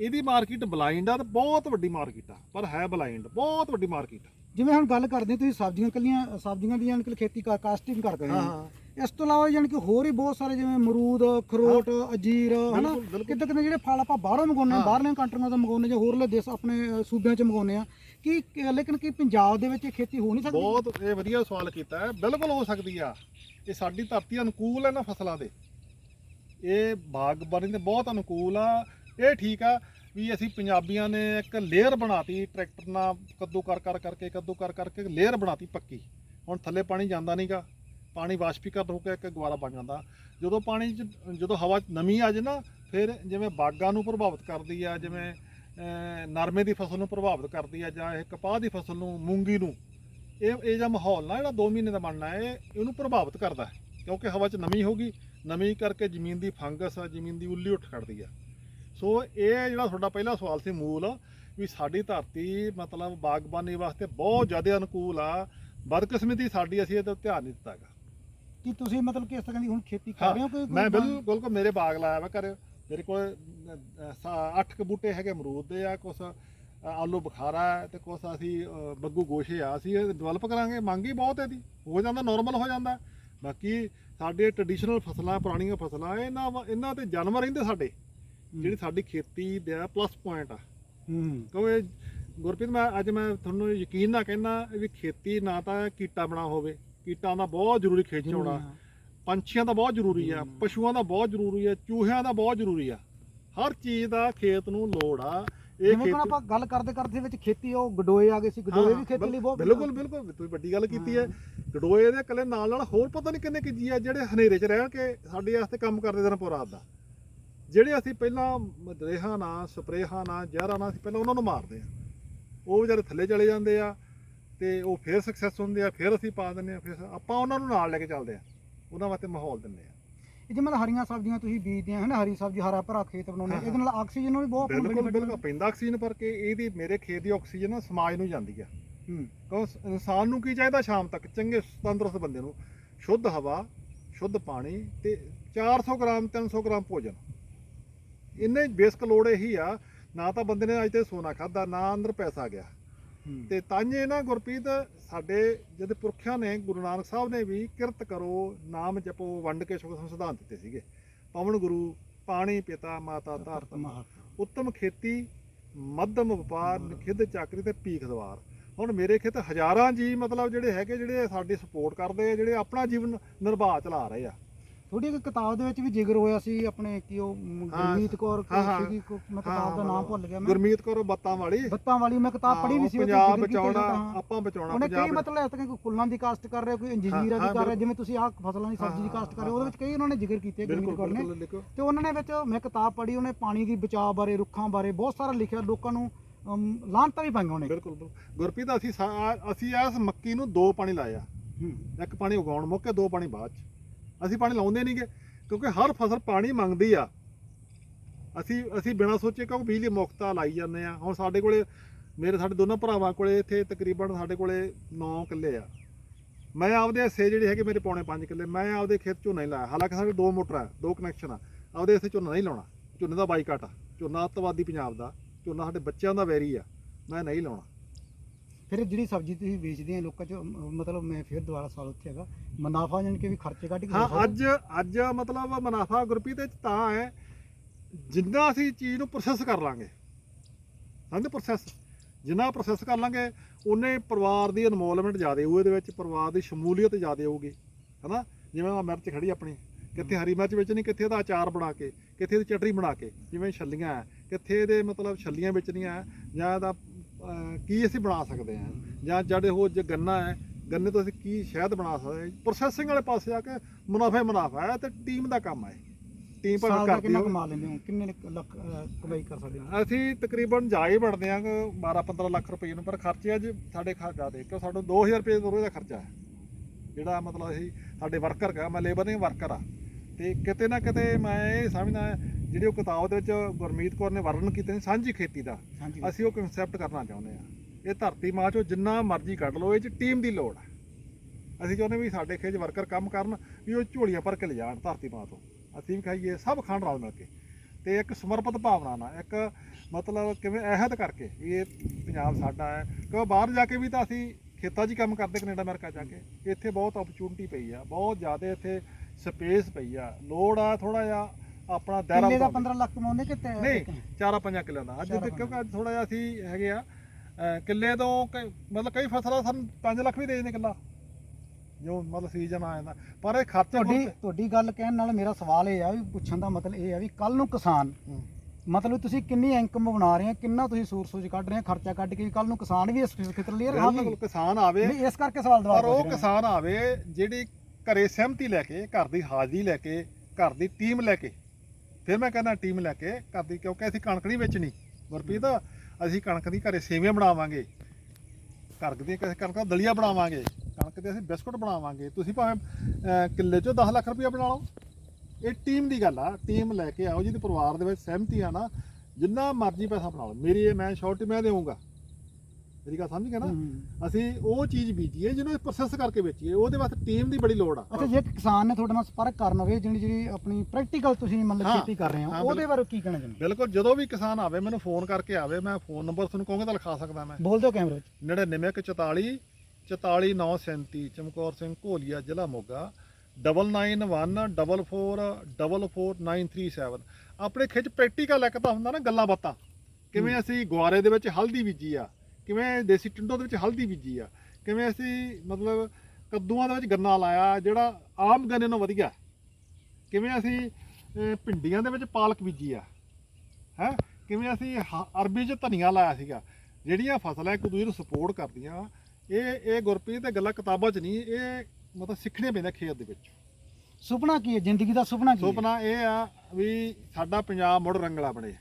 ਇਹਦੀ ਮਾਰਕੀਟ ਬਲਾਈਂਡ ਆ ਤੇ ਬਹੁਤ ਵੱਡੀ ਮਾਰਕੀਟ ਆ। ਪਰ ਹੈ ਬਲਾਈਂਡ ਬਹੁਤ ਵੱਡੀ ਮਾਰਕੀਟ ਜਿਵੇਂ ਹੁਣ ਗੱਲ ਕਰਦੇ ਤੁਸੀਂ ਸਬਜ਼ੀਆਂ ਕੱਲੀਆਂ ਸਬਜ਼ੀਆਂ ਦੀ ਜਾਣੀ ਕਿ ਖੇਤੀ ਕਰ ਕਾਸਟਿੰਗ ਕਰ ਰਹੇ ਹੋ ਇਸ ਤੋਂ ਇਲਾਵਾ ਜਾਣੀ ਕਿ ਹੋਰ ਹੀ ਬਹੁਤ ਸਾਰੇ ਜਿਵੇਂ ਅਮਰੂਦ ਖਰੋਟ ਅਜੀਰ ਹਨਾ। ਕਿਤੇ ਕਿਤੇ ਜਿਹੜੇ ਫਲ ਆਪਾਂ ਬਾਹਰੋਂ ਮੰਗਾਉਂਦੇ ਆ ਹਾਂ। ਬਾਹਰਲੀਆਂ ਕੰਟਰੀਆਂ ਤੋਂ ਮੰਗਾਉਂਦੇ ਜਾਂ ਹੋਰਲੇ ਦੇਸ਼ ਆਪਣੇ ਸੂਬਿਆਂ ਚ ਮੰਗਾਉਂਦੇ ਆ ਕਿ ਕਿ- ਲੇਕਿਨ ਕੀ ਪੰਜਾਬ ਦੇ ਵਿੱਚ ਇਹ ਖੇਤੀ ਹੋ ਨਹੀਂ ਸਕਦੀ? ਬਹੁਤ ਇਹ ਵਧੀਆ ਸਵਾਲ ਕੀਤਾ ਹੈ। ਬਿਲਕੁਲ ਹੋ ਸਕਦੀ ਆ। ਇਹ ਸਾਡੀ ਧਰਤੀ ਅਨੁਕੂਲ ਹੈ ਨਾ ਫਸਲਾਂ ਦੇ। ਇਹ ਬਾਗਬਾਨੀ ਦੇ ਬਹੁਤ ਅਨੁਕੂਲ ਆ। ਇਹ ਠੀਕ ਆ। ਵੀ ਅਸੀਂ ਪੰਜਾਬੀਆਂ ਨੇ ਇੱਕ ਲੇਅਰ ਬਣਾਤੀ, ਟਰੈਕਟਰ ਨਾਲ ਕੱਦੂ ਕਰ ਕਰ ਕਰਕੇ, ਕੱਦੂ ਕਰ ਕਰਕੇ ਲੇਅਰ ਬਣਾਤੀ ਪੱਕੀ। ਹੁਣ ਥੱਲੇ ਪਾਣੀ ਜਾਂਦਾ ਨਹੀਂਗਾ ਪਾਣੀ ਵਾਸ਼ਪੀਕਰਨ ਹੋ ਕੇ ਇੱਕ ਗਵਾਰਾ ਬਣ ਜਾਂਦਾ। ਜਦੋਂ ਪਾਣੀ 'ਚ, ਜਦੋਂ ਹਵਾ 'ਚ ਨਮੀ ਆ ਜੇ ਨਾ, ਫਿਰ ਜਿਵੇਂ ਬਾਗਾਂ ਨੂੰ ਪ੍ਰਭਾਵਿਤ ਕਰਦੀ ਆ, ਜਿਵੇਂ ਨਰਮੇ ਦੀ ਫਸਲ ਨੂੰ ਪ੍ਰਭਾਵਿਤ ਕਰਦੀ ਆ, ਜਾਂ ਇਹ ਕਪਾਹ ਦੀ ਫਸਲ ਨੂੰ, ਮੂੰਗੀ ਨੂੰ, ਇਹ ਇਹ ਜਿਹਾ ਮਾਹੌਲ ਨਾ ਜਿਹੜਾ 2 ਮਹੀਨੇ ਦਾ ਬਣਨਾ ਹੈ ਇਹ, ਇਹਨੂੰ ਪ੍ਰਭਾਵਿਤ ਕਰਦਾ ਕਿਉਂਕਿ ਹਵਾ 'ਚ ਨਮੀ ਹੋਗੀ ਨਮੀ ਕਰਕੇ ਜ਼ਮੀਨ ਦੀ ਫੰਗਸ ਆ, ਜ਼ਮੀਨ ਦੀ ਉੱਲੀ ਉੱਠ ਖੜਦੀ ਆ। ਸੋ ਇਹ ਜਿਹੜਾ ਤੁਹਾਡਾ ਪਹਿਲਾ ਸਵਾਲ ਸੀ ਮੂਲ ਵੀ ਸਾਡੀ ਧਰਤੀ ਮਤਲਬ ਬਾਗਬਾਨੀ ਵਾਸਤੇ ਬਹੁਤ ਜ਼ਿਆਦਾ ਅਨੁਕੂਲ ਆ ਬਦਕਿਸਮਤੀ ਸਾਡੀ ਅਸੀਂ ਇਹਦਾ ਧਿਆਨ ਨਹੀਂ ਦਿੱਤਾਗਾ ਕਿ ਤੁਸੀਂ ਮਤਲਬ ਕਿ ਇਸ ਤਰ੍ਹਾਂ ਦੀ ਹੁਣ ਖੇਤੀ ਕਰ ਰਹੇ ਹੋ ਕੋਈ ਮੈਂ ਬਿਲਕੁਲ ਕੋ ਮੇਰੇ ਬਾਗ ਲਾਇਆ ਵਾ ਘਰੇ। ਮੇਰੇ ਕੋਲ 8 ਕੁ ਬੂਟੇ ਹੈਗੇ ਅਮਰੂਦ ਦੇ ਆ ਕੁਛ ਆਲੂ ਬੁਖਾਰਾ ਤੇ ਕੁਛ ਅਸੀਂ ਬੱਗੂ ਗੋਸ਼ੇ ਆ ਅਸੀਂ ਇਹ ਡਿਵੈਲਪ ਕਰਾਂਗੇ ਮੰਗ ਹੀ ਬਹੁਤ ਹੈ ਦੀ ਹੋ ਜਾਂਦਾ ਨਾਰਮਲ ਹੋ ਜਾਂਦਾ। ਬਾਕੀ ਸਾਡੇ ਟ੍ਰੈਡੀਸ਼ਨਲ ਫਸਲਾਂ ਪੁਰਾਣੀਆਂ ਫਸਲਾਂ ਇਹਨਾਂ ਇਹਨਾਂ ਤੇ ਜਾਨਵਰ ਰਹਿੰਦੇ ਸਾਡੇ। ਜਿਹੜੀ ਸਾਡੀ ਖੇਤੀ ਦਾ ਪਲੱਸ ਪੁਆਇੰਟ ਆ। ਹੂੰ। ਕਿਉਂਕਿ ਗੁਰਪ੍ਰੀਤ ਮੈਂ ਅੱਜ ਮੈਂ ਤੁਹਾਨੂੰ ਯਕੀਨ ਨਾਲ ਕਹਿਣਾ ਵੀ ਖੇਤੀ ਨਾ ਤਾਂ ਕੀਟਾ ਬਣਾ ਹੋਵੇ। ਕੀਟਾਂ ਦਾ ਬਹੁਤ ਜ਼ਰੂਰੀ ਖੇਤ 'ਚ ਹੋਣਾ ਪੰਛੀਆਂ ਦਾ ਬਹੁਤ ਜ਼ਰੂਰੀ ਆ। ਪਸ਼ੂਆਂ ਦਾ ਬਹੁਤ ਜ਼ਰੂਰੀ ਆ ਚੂਹਿਆਂ ਦਾ ਬਹੁਤ ਜ਼ਰੂਰੀ ਆ। ਹਰ ਚੀਜ਼ ਦਾ ਖੇਤ ਨੂੰ ਲੋੜ ਆ। ਇਹ ਖੇਤ ਆਪਾਂ ਗੱਲ ਕਰਦੇ ਕਰਦੇ ਵਿੱਚ ਖੇਤੀ ਉਹ ਗਡੋਏ ਆ ਗਏ ਸੀ ਗਡੋਏ ਵੀ ਖੇਤੀ ਲਈ ਬਹੁਤ ਬਿਲਕੁਲ ਬਿਲਕੁਲ ਤੁਸੀਂ ਵੱਡੀ ਗੱਲ ਕੀਤੀ ਹੈ। ਗਡੋਏ ਦੇ ਇਕੱਲੇ ਨਾਲ ਨਾਲ ਹੋਰ ਪਤਾ ਨਹੀਂ ਕਿੰਨੇ ਕੀ ਜੀ ਆ ਜਿਹੜੇ ਹਨੇਰੇ 'ਚ ਰਹਿ ਕੇ ਸਾਡੇ ਵਾਸਤੇ ਕੰਮ ਕਰਦੇ ਦਿਨ ਪੂਰਾ ਰਾਤ ਦਾ। ਜਿਹੜੇ ਅਸੀਂ ਪਹਿਲਾਂ ਰੇਹਾਂ ਨਾਲ ਸਪਰੇਹਾਂ ਨਾਲ ਜ਼ਹਿਰਾਂ ਨਾਲ ਅਸੀਂ ਪਹਿਲਾਂ ਉਹਨਾਂ ਨੂੰ ਮਾਰਦੇ ਆ ਉਹ ਵਿਚਾਰੇ ਥੱਲੇ ਚਲੇ ਜਾਂਦੇ ਆ ਤੇ ਉਹ ਫੇਰ ਸਕਸੈਸ ਹੁੰਦੇ ਆ ਫਿਰ ਅਸੀਂ ਪਾ ਦਿੰਦੇ ਆ ਫਿਰ ਆਪਾਂ ਉਹਨਾਂ ਨੂੰ ਨਾਲ ਲੈ ਕੇ ਚੱਲਦੇ ਆ। ਉਹਨਾਂ ਵਾਸਤੇ ਮਾਹੌਲ ਦਿੰਦੇ ਆ। ਇਹ ਜਿਵੇਂ ਹਰੀਆਂ ਸਬਜ਼ੀਆਂ ਤੁਸੀਂ ਬੀਜਦੇ ਆ ਹਨਾ? ਹਰੀ ਸਬਜ਼ੀ ਹਰਾ ਭਰਾ ਖੇਤ ਬਣਾਉਂਦੇ ਇਹਦੇ ਨਾਲ ਆਕਸੀਜਨ ਨੂੰ ਵੀ ਬਹੁਤ ਬਿਲਕੁਲ ਬਿਲਕੁਲ। ਪੈਂਦਾ ਆਕਸੀਜਨ ਪਰ ਕਿ ਇਹਦੀ ਮੇਰੇ ਖੇਤ ਦੀ ਆਕਸੀਜਨ ਨਾ ਸਮਾਜ ਨੂੰ ਜਾਂਦੀ ਆ। ਹੂੰ। ਕਿਉਂ ਸ- ਇਨਸਾਨ ਨੂੰ ਕੀ ਚਾਹੀਦਾ ਸ਼ਾਮ ਤੱਕ? ਚੰਗੇ ਤੰਦਰੁਸਤ ਬੰਦੇ ਨੂੰ। ਸ਼ੁੱਧ ਹਵਾ ਸ਼ੁੱਧ ਪਾਣੀ ਤੇ 400 ਗ੍ਰਾਮ 300 ਗ੍ਰਾਮ ਭੋਜਨ। ਇੰਨੇ ਬੇਸਿਕ ਲੋੜ ਇਹੀ ਆ ਨਾ ਤਾਂ ਬੰਦੇ ਨੇ ਅੱਜ ਤੇ ਸੋਨਾ ਖਾਦਾ ਨਾ ਅੰਦਰ ਪੈਸਾ ਗਿਆ। ਤੇ ਤਾਂਜੇ ਨਾ ਗੁਰਪ੍ਰੀਤ ਸਾਡੇ ਜਦ ਪੁਰਖਿਆਂ ਨੇ ਗੁਰੂ ਨਾਨਕ ਸਾਹਿਬ ਨੇ ਵੀ ਕਿਰਤ ਕਰੋ ਨਾਮ ਜਪੋ ਵੰਡ ਕੇ ਸੁਖ ਸੰਸਧਾਨ ਦਿੱਤੇ ਸੀਗੇ। ਪਵਨ ਗੁਰੂ ਪਾਣੀ ਪਿਤਾ ਮਾਤਾ ਧਰਤ। ਉੱਤਮ ਖੇਤੀ ਮੱਧਮ ਵਪਾਰ ਨਿਖਿੱਧ ਚਾਕਰੀ ਤੇ ਭੀਖ ਦਵਾਰ। ਹੁਣ ਮੇਰੇ ਖੇਤ ਹਜ਼ਾਰਾਂ ਜੀ ਮਤਲਬ ਜਿਹੜੇ ਹੈਗੇ ਜਿਹੜੇ ਸਾਡੀ ਸਪੋਰਟ ਕਰਦੇ ਆ ਜਿਹੜੇ ਆਪਣਾ ਜੀਵਨ ਨਿਰਵਾਹ ਚਲਾ ਰਹੇ ਆ। ਥੋੜੀ ਇੱਕ ਕਿਤਾਬ ਦੇ ਵਿੱਚ ਵੀ ਜ਼ਿਕਰ ਹੋਇਆ ਸੀ ਆਪਣੇ ਕੀ ਉਹ ਮ, ਹਾਂ, ਗੁਰਮੀਤ ਕੌਰ ਹਾਂ, ਹਾਂ। ਸੀਗੀ ਕੋ- ਮੈਂ ਕਿਤਾਬ ਦਾ ਨਾਮ ਭੁੱਲ ਗਿਆ ਮੈਂ ਗੁਰਮੀਤ ਕੌਰ ਬੱਤਾਂ ਵਾਲੀ ਬੱਤਾਂ ਵਾਲੀ ਮੈਂ ਕਿਤਾਬ ਪੜ੍ਹੀ ਵੀ ਸੀ ਉਹ ਉਹ 'ਤੇ ਪੰਜਾਬ ਜ਼ਿਕਰ ਕੀਤਾ ਬਚਾਉਣਾ ਜਾਂਦਾ, ਹਾਂ। ਆਪਾਂ ਬਚਾਉਣਾ ਉਹਨੇ ਕਈ ਪੰਜਾਬ ਮਤਲਬ ਇਸ ਤਰ੍ਹਾਂ ਕੋਈ ਫੁੱਲਾਂ ਦੀ ਕਾਸ਼ਤ ਕਰ ਰਿਹਾ ਕੋਈ ਹਾਂ, ਦੀ ਕਰ ਰਿਹਾ ਬਿਲਕੁਲ। ਜਿਵੇਂ ਤੁਸੀਂ ਆਹ ਫਸਲਾਂ ਦੀ ਸਬਜ਼ੀ ਦੀ ਹਾਂ, ਕਾਸ਼ਤ ਕਰ ਰਹੇ ਹੋ ਉਹਦੇ ਵਿੱਚ ਕਈ ਉਹਨਾਂ ਨੇ ਜ਼ਿਕਰ ਕੀਤੇ ਗੁਰਮੀਤ ਬਿਲਕੁਲ ਕੌਰ ਨੇ ਬਿਲਕੁਲ ਲਿਖੋ ਤੇ ਉਹਨਾਂ ਨੇ ਵਿੱਚ ਮੈਂ ਕਿਤਾਬ ਪੜ੍ਹੀ ਉਹਨੇ ਪਾਣੀ ਦੀ ਬਚਾਅ ਬਾਰੇ ਰੁੱਖਾਂ ਬਾਰੇ ਬਹੁਤ ਸਾਰਾ ਲਿਖਿਆ ਲੋਕਾਂ ਨੂੰ ਅਮ, ਲਾਹਨਤਾਂ ਵੀ ਪਾਈਆਂ ਉਹਨੇ ਬਿਲਕੁਲ ਬਿਲਕੁਲ। ਗੁਰਪ੍ਰੀਤ ਅਸੀਂ ਸਾ- ਅਸੀਂ ਇਸ ਮੱਕੀ ਨੂੰ ਦੋ ਪਾਣੀ ਲਾਇਆ ਹੂੰ। ਇੱਕ ਪਾਣੀ ਉਗਾਉਣ ਮੌਕੇ ਦੋ ਪਾਣੀ ਬਾਅਦ ਚ ਅਸੀਂ ਪਾਣੀ ਲਾਉਂਦੇ ਨਹੀਂਗੇ ਕਿਉਂਕਿ ਹਰ ਫਸਲ ਪਾਣੀ ਮੰਗਦੀ ਆ। ਅਸੀਂ ਅਸੀਂ ਬਿਨਾਂ ਸੋਚੇ ਕਿਉਂਕਿ ਬਿਜਲੀ ਮੁਕਤਾ ਲਾਈ ਜਾਂਦੇ ਆ। ਹੁਣ ਸਾਡੇ ਕੋਲੇ, ਮੇਰੇ ਸਾਡੇ ਦੋਨਾਂ ਭਰਾਵਾਂ ਕੋਲੇ ਇੱਥੇ ਤਕਰੀਬਨ ਸਾਡੇ ਕੋਲੇ 9 ਕਿੱਲੇ ਆ। ਮੈਂ ਆਪਦੇ ਹਿੱਸੇ ਜਿਹੜੇ ਹੈਗੇ ਮੇਰੇ ਪੌਣੇ 5 ਕਿੱਲੇ, ਮੈਂ ਆਪਦੇ ਖੇਤ ਝੋਨਾ ਹੀ ਲਾਇਆ। ਹਾਲਾਂਕਿ ਸਾਡੇ ਦੋ ਮੋਟਰ ਆ, ਦੋ ਕਨੈਕਸ਼ਨ ਆ। ਆਪਦੇ ਹਿੱਸੇ ਝੋਨਾ ਨਹੀਂ ਲਾਉਣਾ। ਝੋਨੇ ਦਾ ਬਾਈਕਾਟ ਆ। ਝੋਨਾ ਅੱਤਵਾਦੀ ਪੰਜਾਬ ਦਾ। ਝੋਨਾ ਸਾਡੇ ਬੱਚਿਆਂ ਦਾ ਵੈਰੀ ਆ। ਮੈਂ ਨਹੀਂ ਲਾਉਣਾ। ਫਿਰ ਜਿਹੜੀ ਸਬਜ਼ੀ ਤੁਸੀਂ ਵੇਚਦੇ ਆ ਲੋਕਾਂ 'ਚ ਮਤਲਬ ਮੈਂ ਫਿਰ ਦੁਬਾਰਾ ਸਾਲ ਉੱਥੇ ਹੈਗਾ ਮੁਨਾਫਾ ਜਾਣ ਕੇ ਵੀ ਖਰਚੇ ਕੱਢ ਕੇ ਹੋ ਹਾਂ ਸਕਦਾ। ਅੱਜ ਅੱਜ ਮਤਲਬ ਮੁਨਾਫਾ ਗੁਰਪ੍ਰੀਤ ਇਹ 'ਚ ਤਾਂ ਹੈ ਜਿੰਨਾ ਅਸੀਂ ਚੀਜ਼ ਨੂੰ ਪ੍ਰੋਸੈਸ ਕਰ ਲਾਂਗੇ ਸਮਝਦੇ ਪ੍ਰੋਸੈਸ ਜਿੰਨਾ ਪ੍ਰੋਸੈਸ ਕਰ ਲਾਂਗੇ ਉਹਨੇ ਪਰਿਵਾਰ ਦੀ ਇਨਵੋਲਵਮੈਂਟ ਜ਼ਿਆਦਾ ਹੋਊ ਇਹਦੇ ਵਿੱਚ ਪਰਿਵਾਰ ਦੀ ਸ਼ਮੂਲੀਅਤ ਜ਼ਿਆਦਾ ਹੋਊਗੀ ਹਨਾ ਜਿਵੇਂ ਆ ਮਿਰਚ ਖੜੀ ਆਪਣੀ ਕਿੱਥੇ ਹਰੀ ਮਿਰਚ ਵੇਚਣੀ ਕਿੱਥੇ ਇਹਦਾ ਅਚਾਰ ਬਣਾ ਕੇ ਕਿੱਥੇ ਇਹਦੀ ਚਟਨੀ ਬਣਾ ਕੇ ਜਿਵੇਂ ਛੱਲੀਆਂ ਹੈ ਕਿੱਥੇ ਇਹਦੇ ਮਤਲਬ ਛੱਲੀਆਂ ਵੇਚਣੀਆਂ ਹੈ, ਜਾਂ ਇਹਦਾ ਅਹ, ਕੀ ਅਸੀਂ ਬਣਾ ਸਕਦੇ ਹਾਂ? ਜਾਂ ਜਿਹੜੇ ਉਹ ਜੇ ਗੰਨਾ ਹੈ ਗੰਨੇ ਤੋਂ ਅਸੀਂ ਕੀ ਸ਼ਹਿਦ ਬਣਾ ਸਕਦੇ ਹਾਂ? ਪ੍ਰੋਸੈਸਿੰਗ ਵਾਲੇ ਪਾਸੇ ਆ ਕੇ ਮੁਨਾਫਾ ਹੀ ਮੁਨਾਫਾ ਹੈ ਤੇ ਟੀਮ ਦਾ ਕੰਮ ਹੈ ਟੀਮ ਦਾ ਕਰਦੀ ਕਿੰਨਾ ਹੋਵੇ। ਕਮਾ ਲੈਂਦੇ ਹੋ? ਕਿੰਨੇ ਲੱਖ- ਕਮਾਈ ਕਰ ਸਕਦੇ ਹੋ? ਅਸੀਂ ਤਕਰੀਬਨ ਜਾ ਹੀ ਵੜਦੇ ਆ 12 15 ਲੱਖ ਰੁਪਏ ਨੂੰ ਪਰ ਖਰਚੇ ਅੱਜ ਸਾਡੇ ਖਰਚਾ ਦੇ ਕਿਉਂ? ਸਾਡਾ 2000 ਰੁਪਏ ਰੋਜ਼ ਦਾ ਖਰਚਾ ਹੈ। ਜਿਹੜਾ ਮਤਲਬ ਅਸੀਂ ਸਾਡੇ ਵਰਕਰ ਕਾ ਮੈਂ ਲੇਬਰ ਨਹੀਂ ਵਰਕਰ ਆ ਤੇ ਕਿਤੇ ਨਾ ਕਿਤੇ ਮੈਂ ਇਹ ਸਮਝਦਾ ਜਿਹੜੀ ਉਹ ਕਿਤਾਬ ਦੇ ਵਿੱਚ ਗੁਰਮੀਤ ਕੌਰ ਨੇ ਵਰਣਨ ਕੀਤੇ ਨੇ ਸਾਂਝੀ ਖੇਤੀ ਦਾ ਅਸੀਂ ਉਹ ਕਨਸੈਪਟ ਕਰਨਾ ਚਾਹੁੰਦੇ ਆ ਇਹ ਧਰਤੀ ਮਾਂ ਚੋਂ ਜਿੰਨਾ ਮਰਜ਼ੀ ਕੱਢ ਲਓ ਇਹ ਚ ਟੀਮ ਦੀ ਲੋੜ ਹੈ। ਅਸੀਂ ਚਾਹੁੰਦੇ ਵੀ ਸਾਡੇ ਖੇਤ ਵਰਕਰ ਕੰਮ ਕਰਨ ਵੀ ਉਹ ਝੋਲੀਆਂ ਭਰ ਕੇ ਲਿਜਾਣ ਧਰਤੀ ਮਾਂ ਤੋਂ। ਅਸੀਂ ਵੀ ਖਾਈਏ ਸਭ ਖਾਣ ਰਲ ਮਿਲ ਕੇ। ਤੇ ਇੱਕ ਸਮਰਪਿਤ ਭਾਵਨਾ ਨਾਲ ਇੱਕ ਮਤਲਬ ਕਿਵੇਂ ਅਹਿਦ ਕਰਕੇ ਵੀ ਇਹ ਪੰਜਾਬ ਸਾਡਾ ਹੈ। ਕਿਉਂ ਬਾਹਰ ਜਾ ਕੇ ਵੀ ਤਾਂ ਅਸੀਂ ਖੇਤਾਂ 'ਚ ਹੀ ਕੰਮ ਕਰਦੇ ਕੈਨੇਡਾ ਅਮਰੀਕਾ ਜਾ ਕੇ। ਇੱਥੇ ਬਹੁਤ ਓਪਰਚੁਨਿਟੀ ਪਈ ਆ ਬਹੁਤ ਜ਼ਿਆਦਾ ਇੱਥੇ ਸਪੇਸ ਪਈ ਆ। ਲੋੜ ਆ ਥੋੜਾ ਜਿਹਾ ਆਪਣਾ ਦਾਇਰਾ ਕਿੱਲੇ ਦਾ ਵਧਾਉਣ ਦੀ। 15 ਲੱਖ ਕਮਾਉਂਦੇ ਕਿ ਤੇ- ਨਹੀਂ ਚਾਰਾਂ ਪੰਜਾਂ ਕਿੱਲਿਆਂ ਦਾ। ਅੱਜ ਚਾਰਾਂ ਤੇ ਕਿਉਂਕਿ ਅੱਜ ਥੋੜਾ ਜਿਹਾ ਅਸੀਂ ਹੈਗੇ ਆ ਕਿੱਲੇ ਤੋਂ ਕਈ- ਮਤਲਬ ਕਈ ਫਸਲਾਂ ਸਾਨੂੰ 5 ਲੱਖ ਵੀ ਦੇ ਦਿੰਦੇ ਕਿੱਲਾ। ਜੋ ਮਤਲਬ ਸੀਜ਼ਨ ਆ ਜਾਂਦਾ। ਪਰ ਇਹ ਖਰਚਾ ਤੁਹਾਡੀ ਤੁਹਾਡੀ ਗੱਲ ਕਹਿਣ ਨਾਲ ਮੇਰਾ ਸਵਾਲ ਇਹ ਆ ਵੀ ਪੁੱਛਣ ਦਾ ਮਤਲਬ ਇਹ ਆ ਵੀ ਕੱਲ ਨੂੰ ਕਿਸਾਨ ਹੂੰ। ਮਤਲਬ ਤੁਸੀਂ ਕਿੰਨੀ ਇਨਕਮ ਬਣਾ ਰਹੇ ਆ ਕਿੰਨਾ ਤੁਸੀਂ ਸੋਰਸ ਕੱਢ ਰਹੇ ਆ ਖਰਚਾ ਕੱਢ ਕੇ ਕੱਲ ਨੂੰ ਕਿਸਾਨ ਵੀ ਇਸ ਖੇਤਰ ਲਈ ਰਹਾ। ਵੀ ਬਿਲਕੁਲ ਕਿਸਾਨ ਆਵੇ। ਨਹੀਂ, ਇਸ ਕਰਕੇ ਸਵਾਲ ਪਰ ਦੁਬਾਰਾ ਉਹ ਪੁੱਛ ਰਿਹਾ। ਕਿਸਾਨ ਆਵੇ ਜਿਹੜੀ ਘਰੇ ਸਹਿਮਤੀ ਲੈ ਕੇ ਘਰ ਦੀ ਹਾਜ਼ਰੀ ਲੈ ਕੇ ਘਰ ਦੀ ਟੀਮ ਲੈ ਕੇ ਫਿਰ ਮੈਂ ਕਹਿੰਦਾ ਟੀਮ ਲੈ ਕੇ ਘਰ ਦੀ, ਕਿਉਂਕਿ ਅਸੀਂ ਕਣਕ ਨਹੀਂ ਵੇਚਣੀ। ਗੁਰਪ੍ਰੀਤ, ਅਸੀਂ ਕਣਕ ਦੀ ਘਰੇ ਸੇਵੀਆਂ ਬਣਾਵਾਂਗੇ। ਕਣਕ ਦੀ ਕਣਕ ਦਾ ਦਲੀਆ ਬਣਾਵਾਂਗੇ। ਕਣਕ ਦੇ ਅਸੀਂ ਬਿਸਕੁਟ ਬਣਾਵਾਂਗੇ। ਤੁਸੀਂ ਭਾਵੇਂ ਕਿੱਲੇ ਚੋਂ 10 ਲੱਖ ਰੁਪਇਆ ਬਣਾ ਲਓ। ਇਹ ਟੀਮ ਦੀ ਗੱਲ ਆ। ਟੀਮ ਲੈ ਕੇ ਆਓ ਜਿਹਦੇ ਪਰਿਵਾਰ ਦੇ ਵਿੱਚ ਸਹਿਮਤੀ ਆ ਨਾ। ਜਿੰਨਾ ਮਰਜ਼ੀ ਪੈਸਾ ਬਣਾ ਲਓ। ਮੇਰੀ ਇਹ, ਮੈਂ ਸ਼ੋਰਟ ਮੈਂ ਦੇਵਾਂਗਾ ਮੇਰੀ ਗੱਲ ਸਮਝ ਗਏ ਨਾ। ਅਸੀਂ ਉਹ ਚੀਜ਼ ਬੀਜੀਏ ਜਿਹਨੂੰ ਪ੍ਰੋਸੈਸ ਕਰਕੇ ਵੇਚੀਏ ਉਹਦੇ ਵਾਸਤੇ ਟੀਮ ਦੀ ਬੜੀ ਲੋੜ ਆ। ਅੱਛਾ ਜੇ ਕਿਸਾਨ ਨੇ ਤੁਹਾਡੇ ਨਾਲ ਸੰਪਰਕ ਕਰਨ ਹੋਵੇ ਜਿਹੜੀ ਜਿਹੜੀ ਆਪਣੀ ਪ੍ਰੈਕਟੀਕਲ ਤੁਸੀਂ ਮਤਲਬ ਖੇਤੀ ਕਰ ਰਹੇ ਹੋ ਉਹਦੇ ਬਾਰੇ ਕੀ ਕਹਿਣਾ ਚਾਹੁੰਦੇ ਬਿਲਕੁਲ ਜਦੋਂ ਵੀ ਕਿਸਾਨ ਆਵੇ ਮੈਨੂੰ ਫੋਨ ਕਰਕੇ ਆਵੇ ਮੈਂ ਫੋਨ ਨੰਬਰ ਤੁਹਾਨੂੰ ਕਹੋਗੇ ਤਾਂ ਲਿਖਾ ਸਕਦਾ ਮੈਂ। ਬੋਲ ਦਿਓ ਕੈਮਰੇ 'ਚ 9944 44937 ਚਮਕੌਰ ਸਿੰਘ ਘੋਲੀਆ ਜ਼ਿਲ੍ਹਾ ਮੋਗਾ। 9914444937 ਆਪਣੇ ਖਿੱਚ ਪ੍ਰੈਕਟੀਕਲ ਇੱਕ ਤਾਂ ਹੁੰਦਾ ਨਾ ਗੱਲਾਂ ਬਾਤਾਂ। ਕਿਵੇਂ ਅਸੀਂ ਗੁਆਰੇ ਦੇ ਵਿੱਚ ਹਲਦੀ ਬੀਜੀ ਆ ਕਿਵੇਂ ਦੇਸੀ ਟਿੰਡੋ ਦੇ ਵਿੱਚ ਹਲਦੀ ਬੀਜੀ ਆ ਕਿਵੇਂ ਅਸੀਂ ਮਤਲਬ ਕੱਦੂਆਂ ਦੇ ਵਿੱਚ ਗੰਨਾ ਲਾਇਆ ਜਿਹੜਾ ਆਮ ਗੰਨੇ ਨਾਲੋਂ ਵਧੀਆ। ਕਿਵੇਂ ਅਸੀਂ ਭਿੰਡੀਆਂ ਦੇ ਵਿੱਚ ਪਾਲਕ ਬੀਜੀ ਆ ਹੈ? ਕਿਵੇਂ ਅਸੀਂ ਅਰਬੀ 'ਚ ਧਨੀਆ ਲਾਇਆ ਸੀਗਾ ਜਿਹੜੀਆਂ ਫਸਲਾਂ ਇੱਕ ਦੂਜੇ ਨੂੰ ਸਪੋਰਟ ਕਰਦੀਆਂ ਇਹ ਇਹ ਗੁਰਪ੍ਰੀਤ ਤੇ ਗੱਲਾਂ ਕਿਤਾਬਾਂ 'ਚ ਨਹੀਂ ਇਹ ਮਤਲਬ ਸਿੱਖਣੇ ਪੈਂਦਾ ਖੇਤ ਦੇ ਵਿੱਚ। ਸੁਪਨਾ ਕੀ ਹੈ? ਜ਼ਿੰਦਗੀ ਦਾ ਸੁਪਨਾ ਕੀ ਹੈ? ਸੁਪਨਾ ਇਹ ਆ ਵੀ ਸਾਡਾ ਪੰਜਾਬ ਮੁੜ ਰੰਗਲਾ ਬਣੇ।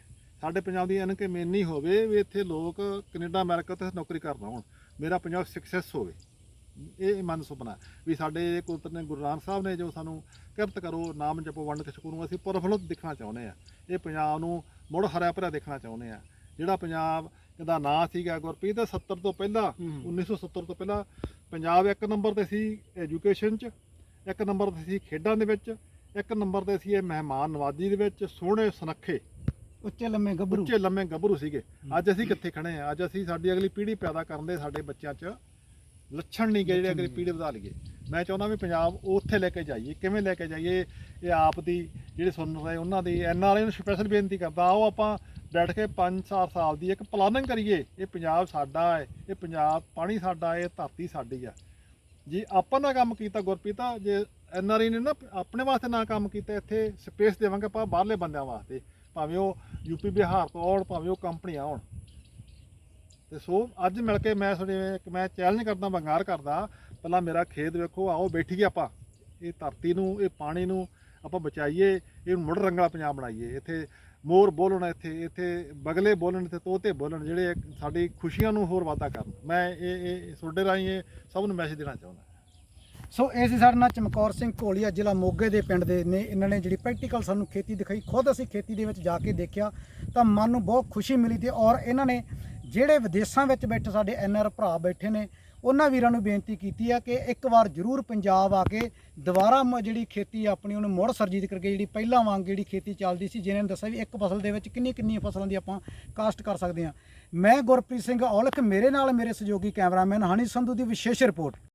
ਸਾਡੇ ਪੰਜਾਬ ਦੀ ਅਨਕ ਮੇਨੀ ਹੋਵੇ ਵੀ ਇੱਥੇ ਲੋਕ ਕੈਨੇਡਾ ਅਮਰੀਕਾ ਤੇ ਨੌਕਰੀ ਕਰਨਾ ਹੋਣ। ਮੇਰਾ ਪੰਜਾਬ ਸਕਸੈਸ ਹੋਵੇ। ਇਹ ਮਨ ਸੁਪਨਾ ਵੀ ਸਾਡੇ ਕੁਦਰਤ ਨੇ ਗੁਰੂ ਨਾਨਕ ਸਾਹਿਬ ਨੇ ਜੋ ਸਾਨੂੰ ਕਿਰਤ ਕਰੋ ਨਾਮ ਜਪੋ ਵੰਡ ਕੇ ਛਕੋ ਨੂੰ ਅਸੀਂ ਪ੍ਰਫੁੱਲਤ ਦਿਖਣਾ ਚਾਹੁੰਦੇ ਆ ਇਹ ਪੰਜਾਬ ਨੂੰ ਮੁੜ ਹਰਿਆ ਭਰਿਆ ਦੇਖਣਾ ਚਾਹੁੰਦੇ ਆ ਜਿਹੜਾ ਪੰਜਾਬ ਦਾ ਨਾਂ ਸੀਗਾ ਗੁਰਪ੍ਰੀਤ ਦਾ 70 ਤੋਂ ਪਹਿਲਾਂ ਹੂੰ। 1970 ਤੋਂ ਪਹਿਲਾਂ ਪੰਜਾਬ ਇੱਕ ਨੰਬਰ ਤੇ ਸੀ ਐਜੂਕੇਸ਼ਨ 'ਚ ਇੱਕ ਨੰਬਰ ਤੇ ਸੀ ਖੇਡਾਂ ਦੇ ਵਿੱਚ ਇੱਕ ਨੰਬਰ ਤੇ ਸੀ ਇਹ ਮਹਿਮਾਨ ਨਵਾਜ਼ੀ ਦੇ ਵਿੱਚ ਸੋਹਣੇ ਸੁਨੱਖੇ ਉੱਚੇ ਲੰਮੇ ਗੱਭਰੂ। ਉੱਚੇ ਲੰਮੇ ਗੱਭਰੂ ਸੀਗੇ। ਅੱਜ ਅਸੀਂ ਕਿੱਥੇ ਖੜੇ ਆ ਅੱਜ ਅਸੀਂ ਸਾਡੀ ਅਗਲੀ ਪੀੜ੍ਹੀ ਪੈਦਾ ਕਰਨ ਦੇ ਸਾਡੇ ਬੱਚਿਆਂ 'ਚ ਲੱਛਣ ਨਹੀਂ ਗਏ ਜਿਹੜੇ ਅਗਲੀ ਪੀੜ੍ਹੀ ਵਧਾ ਲਈਏ। ਮੈਂ ਚਾਹੁੰਦਾ ਵੀ ਪੰਜਾਬ ਉੱਥੇ ਲੈ ਕੇ ਜਾਈਏ। ਕਿਵੇਂ ਲੈ ਕੇ ਜਾਈਏ? ਇਹ ਆਪ ਦੀ ਜਿਹੜੇ ਸੁਣ ਰਹੇ ਉਹਨਾਂ ਦੀ ਐਨ ਆਰ ਆਈ ਨੂੰ ਸਪੈਸ਼ਲ ਬੇਨਤੀ ਕਰਦਾ ਆਓ ਆਪਾਂ ਬੈਠ ਕੇ 5-4 ਸਾਲ ਦੀ ਇੱਕ ਪਲਾਨਿੰਗ ਕਰੀਏ। ਇਹ ਪੰਜਾਬ ਸਾਡਾ ਹੈ ਇਹ ਪੰਜਾਬ ਪਾਣੀ ਸਾਡਾ ਹੈ ਇਹ ਧਰਤੀ ਸਾਡੀ ਆ। ਜੀ ਆਪਾਂ ਨਾ ਕੰਮ ਕੀਤਾ ਗੁਰਪ੍ਰੀਤ ਜੇ ਐਨ ਆਰ ਆਈ ਨੇ ਨਾ ਆਪਣੇ ਵਾਸਤੇ ਨਾ ਕੰਮ ਕੀਤਾ ਇੱਥੇ ਸਪੇਸ ਦੇਵਾਂਗੇ ਆਪਾਂ ਬਾਹਰਲੇ ਬੰਦਿਆਂ ਵਾਸਤੇ। ਭਾਵੇਂ ਉਹ ਯੂਪੀ ਬਿਹਾਰ ਤੋਂ ਆਉਣ, ਭਾਵੇਂ ਉਹ ਕੰਪਨੀਆਂ ਆਉਣ। ਤੇ ਸੋ ਅੱਜ ਮਿਲ ਕੇ ਮੈਂ ਤੁਹਾਡੇ ਇੱਕ ਮੈਂ ਚੈਲੰਜ ਕਰਦਾ ਬੰਗਾਰ ਕਰਦਾ, ਪਹਿਲਾਂ ਮੇਰਾ ਖੇਤ ਵੇਖੋ, ਆਓ ਬੈਠੀਏ ਆਪਾਂ। ਇਹ ਧਰਤੀ ਨੂੰ, ਇਹ ਪਾਣੀ ਨੂੰ ਆਪਾਂ ਬਚਾਈਏ, ਇਹ ਮੁੜ ਰੰਗਲਾ ਪੰਜਾਬ ਬਣਾਈਏ। ਇੱਥੇ ਮੋਰ ਬੋਲਣ ਇੱਥੇ ਇੱਥੇ ਬਗਲੇ ਬੋਲਣ ਤੇ ਤੋਤੇ ਬੋਲਣ, ਜਿਹੜੇ ਸਾਡੀ ਖੁਸ਼ੀਆਂ ਨੂੰ ਹੋਰ ਵਾਧਾ ਕਰਨ। ਮੈਂ ਇਹ ਇਹ ਤੁਹਾਡੇ ਰਾਹੀਂ ਇਹ ਸਭ ਨੂੰ ਮੈਸੇਜ ਦੇਣਾ ਚਾਹੁੰਦਾ। ਸੋ ਇਹ ਸੀ ਸਾਡੇ ਨਾਲ ਚਮਕੌਰ ਸਿੰਘ ਘੋਲੀਆ, ਜ਼ਿਲ੍ਹਾ ਮੋਗੇ ਦੇ ਪਿੰਡ ਦੇ ਨੇ। ਇਹਨਾਂ ਨੇ ਜਿਹੜੀ ਪ੍ਰੈਕਟੀਕਲ ਸਾਨੂੰ ਖੇਤੀ ਦਿਖਾਈ, ਖੁਦ ਅਸੀਂ ਖੇਤੀ ਦੇ ਵਿੱਚ ਜਾ ਕੇ ਦੇਖਿਆ ਤਾਂ ਮਨ ਨੂੰ ਬਹੁਤ ਖੁਸ਼ੀ ਮਿਲੀ ਤੇ ਔਰ ਇਹਨਾਂ ਨੇ ਜਿਹੜੇ ਵਿਦੇਸ਼ਾਂ ਵਿੱਚ ਬੈਠੇ ਸਾਡੇ ਐਨਆਰ ਭਰਾ ਬੈਠੇ ਨੇ, ਉਹਨਾਂ ਵੀਰਾਂ ਨੂੰ ਬੇਨਤੀ ਕੀਤੀ ਆ ਕਿ ਇੱਕ ਵਾਰ ਜ਼ਰੂਰ ਪੰਜਾਬ ਆ ਕੇ ਦੁਬਾਰਾ ਮ- ਜਿਹੜੀ ਖੇਤੀ ਆਪਣੀ, ਉਹਨੂੰ ਮੁੜ ਸਰਜੀਤ ਕਰਕੇ ਜਿਹੜੀ ਪਹਿਲਾਂ ਵਾਂਗ ਜਿਹੜੀ ਖੇਤੀ ਚੱਲਦੀ ਸੀ, ਜਿਹਨੇ ਦੱਸਿਆ ਵੀ ਇੱਕ ਫਸਲ ਦੇ ਵਿੱਚ ਕਿੰਨੀ ਕਿੰਨੀਆਂ ਫਸਲਾਂ ਦੀ ਆਪਾਂ ਕਾਸਟ ਕਰ ਸਕਦੇ ਹਾਂ। ਮੈਂ ਗੁਰਪ੍ਰੀਤ ਸਿੰਘ ਔਲਖ, ਮੇਰੇ ਨਾਲ ਮੇਰੇ ਸਹਿਯੋਗੀ ਕੈਮਰਾਮੈਨ ਹਨੀ ਸੰਧੂ ਦੀ ਵਿਸ਼ੇਸ਼ ਰਿਪੋਰਟ।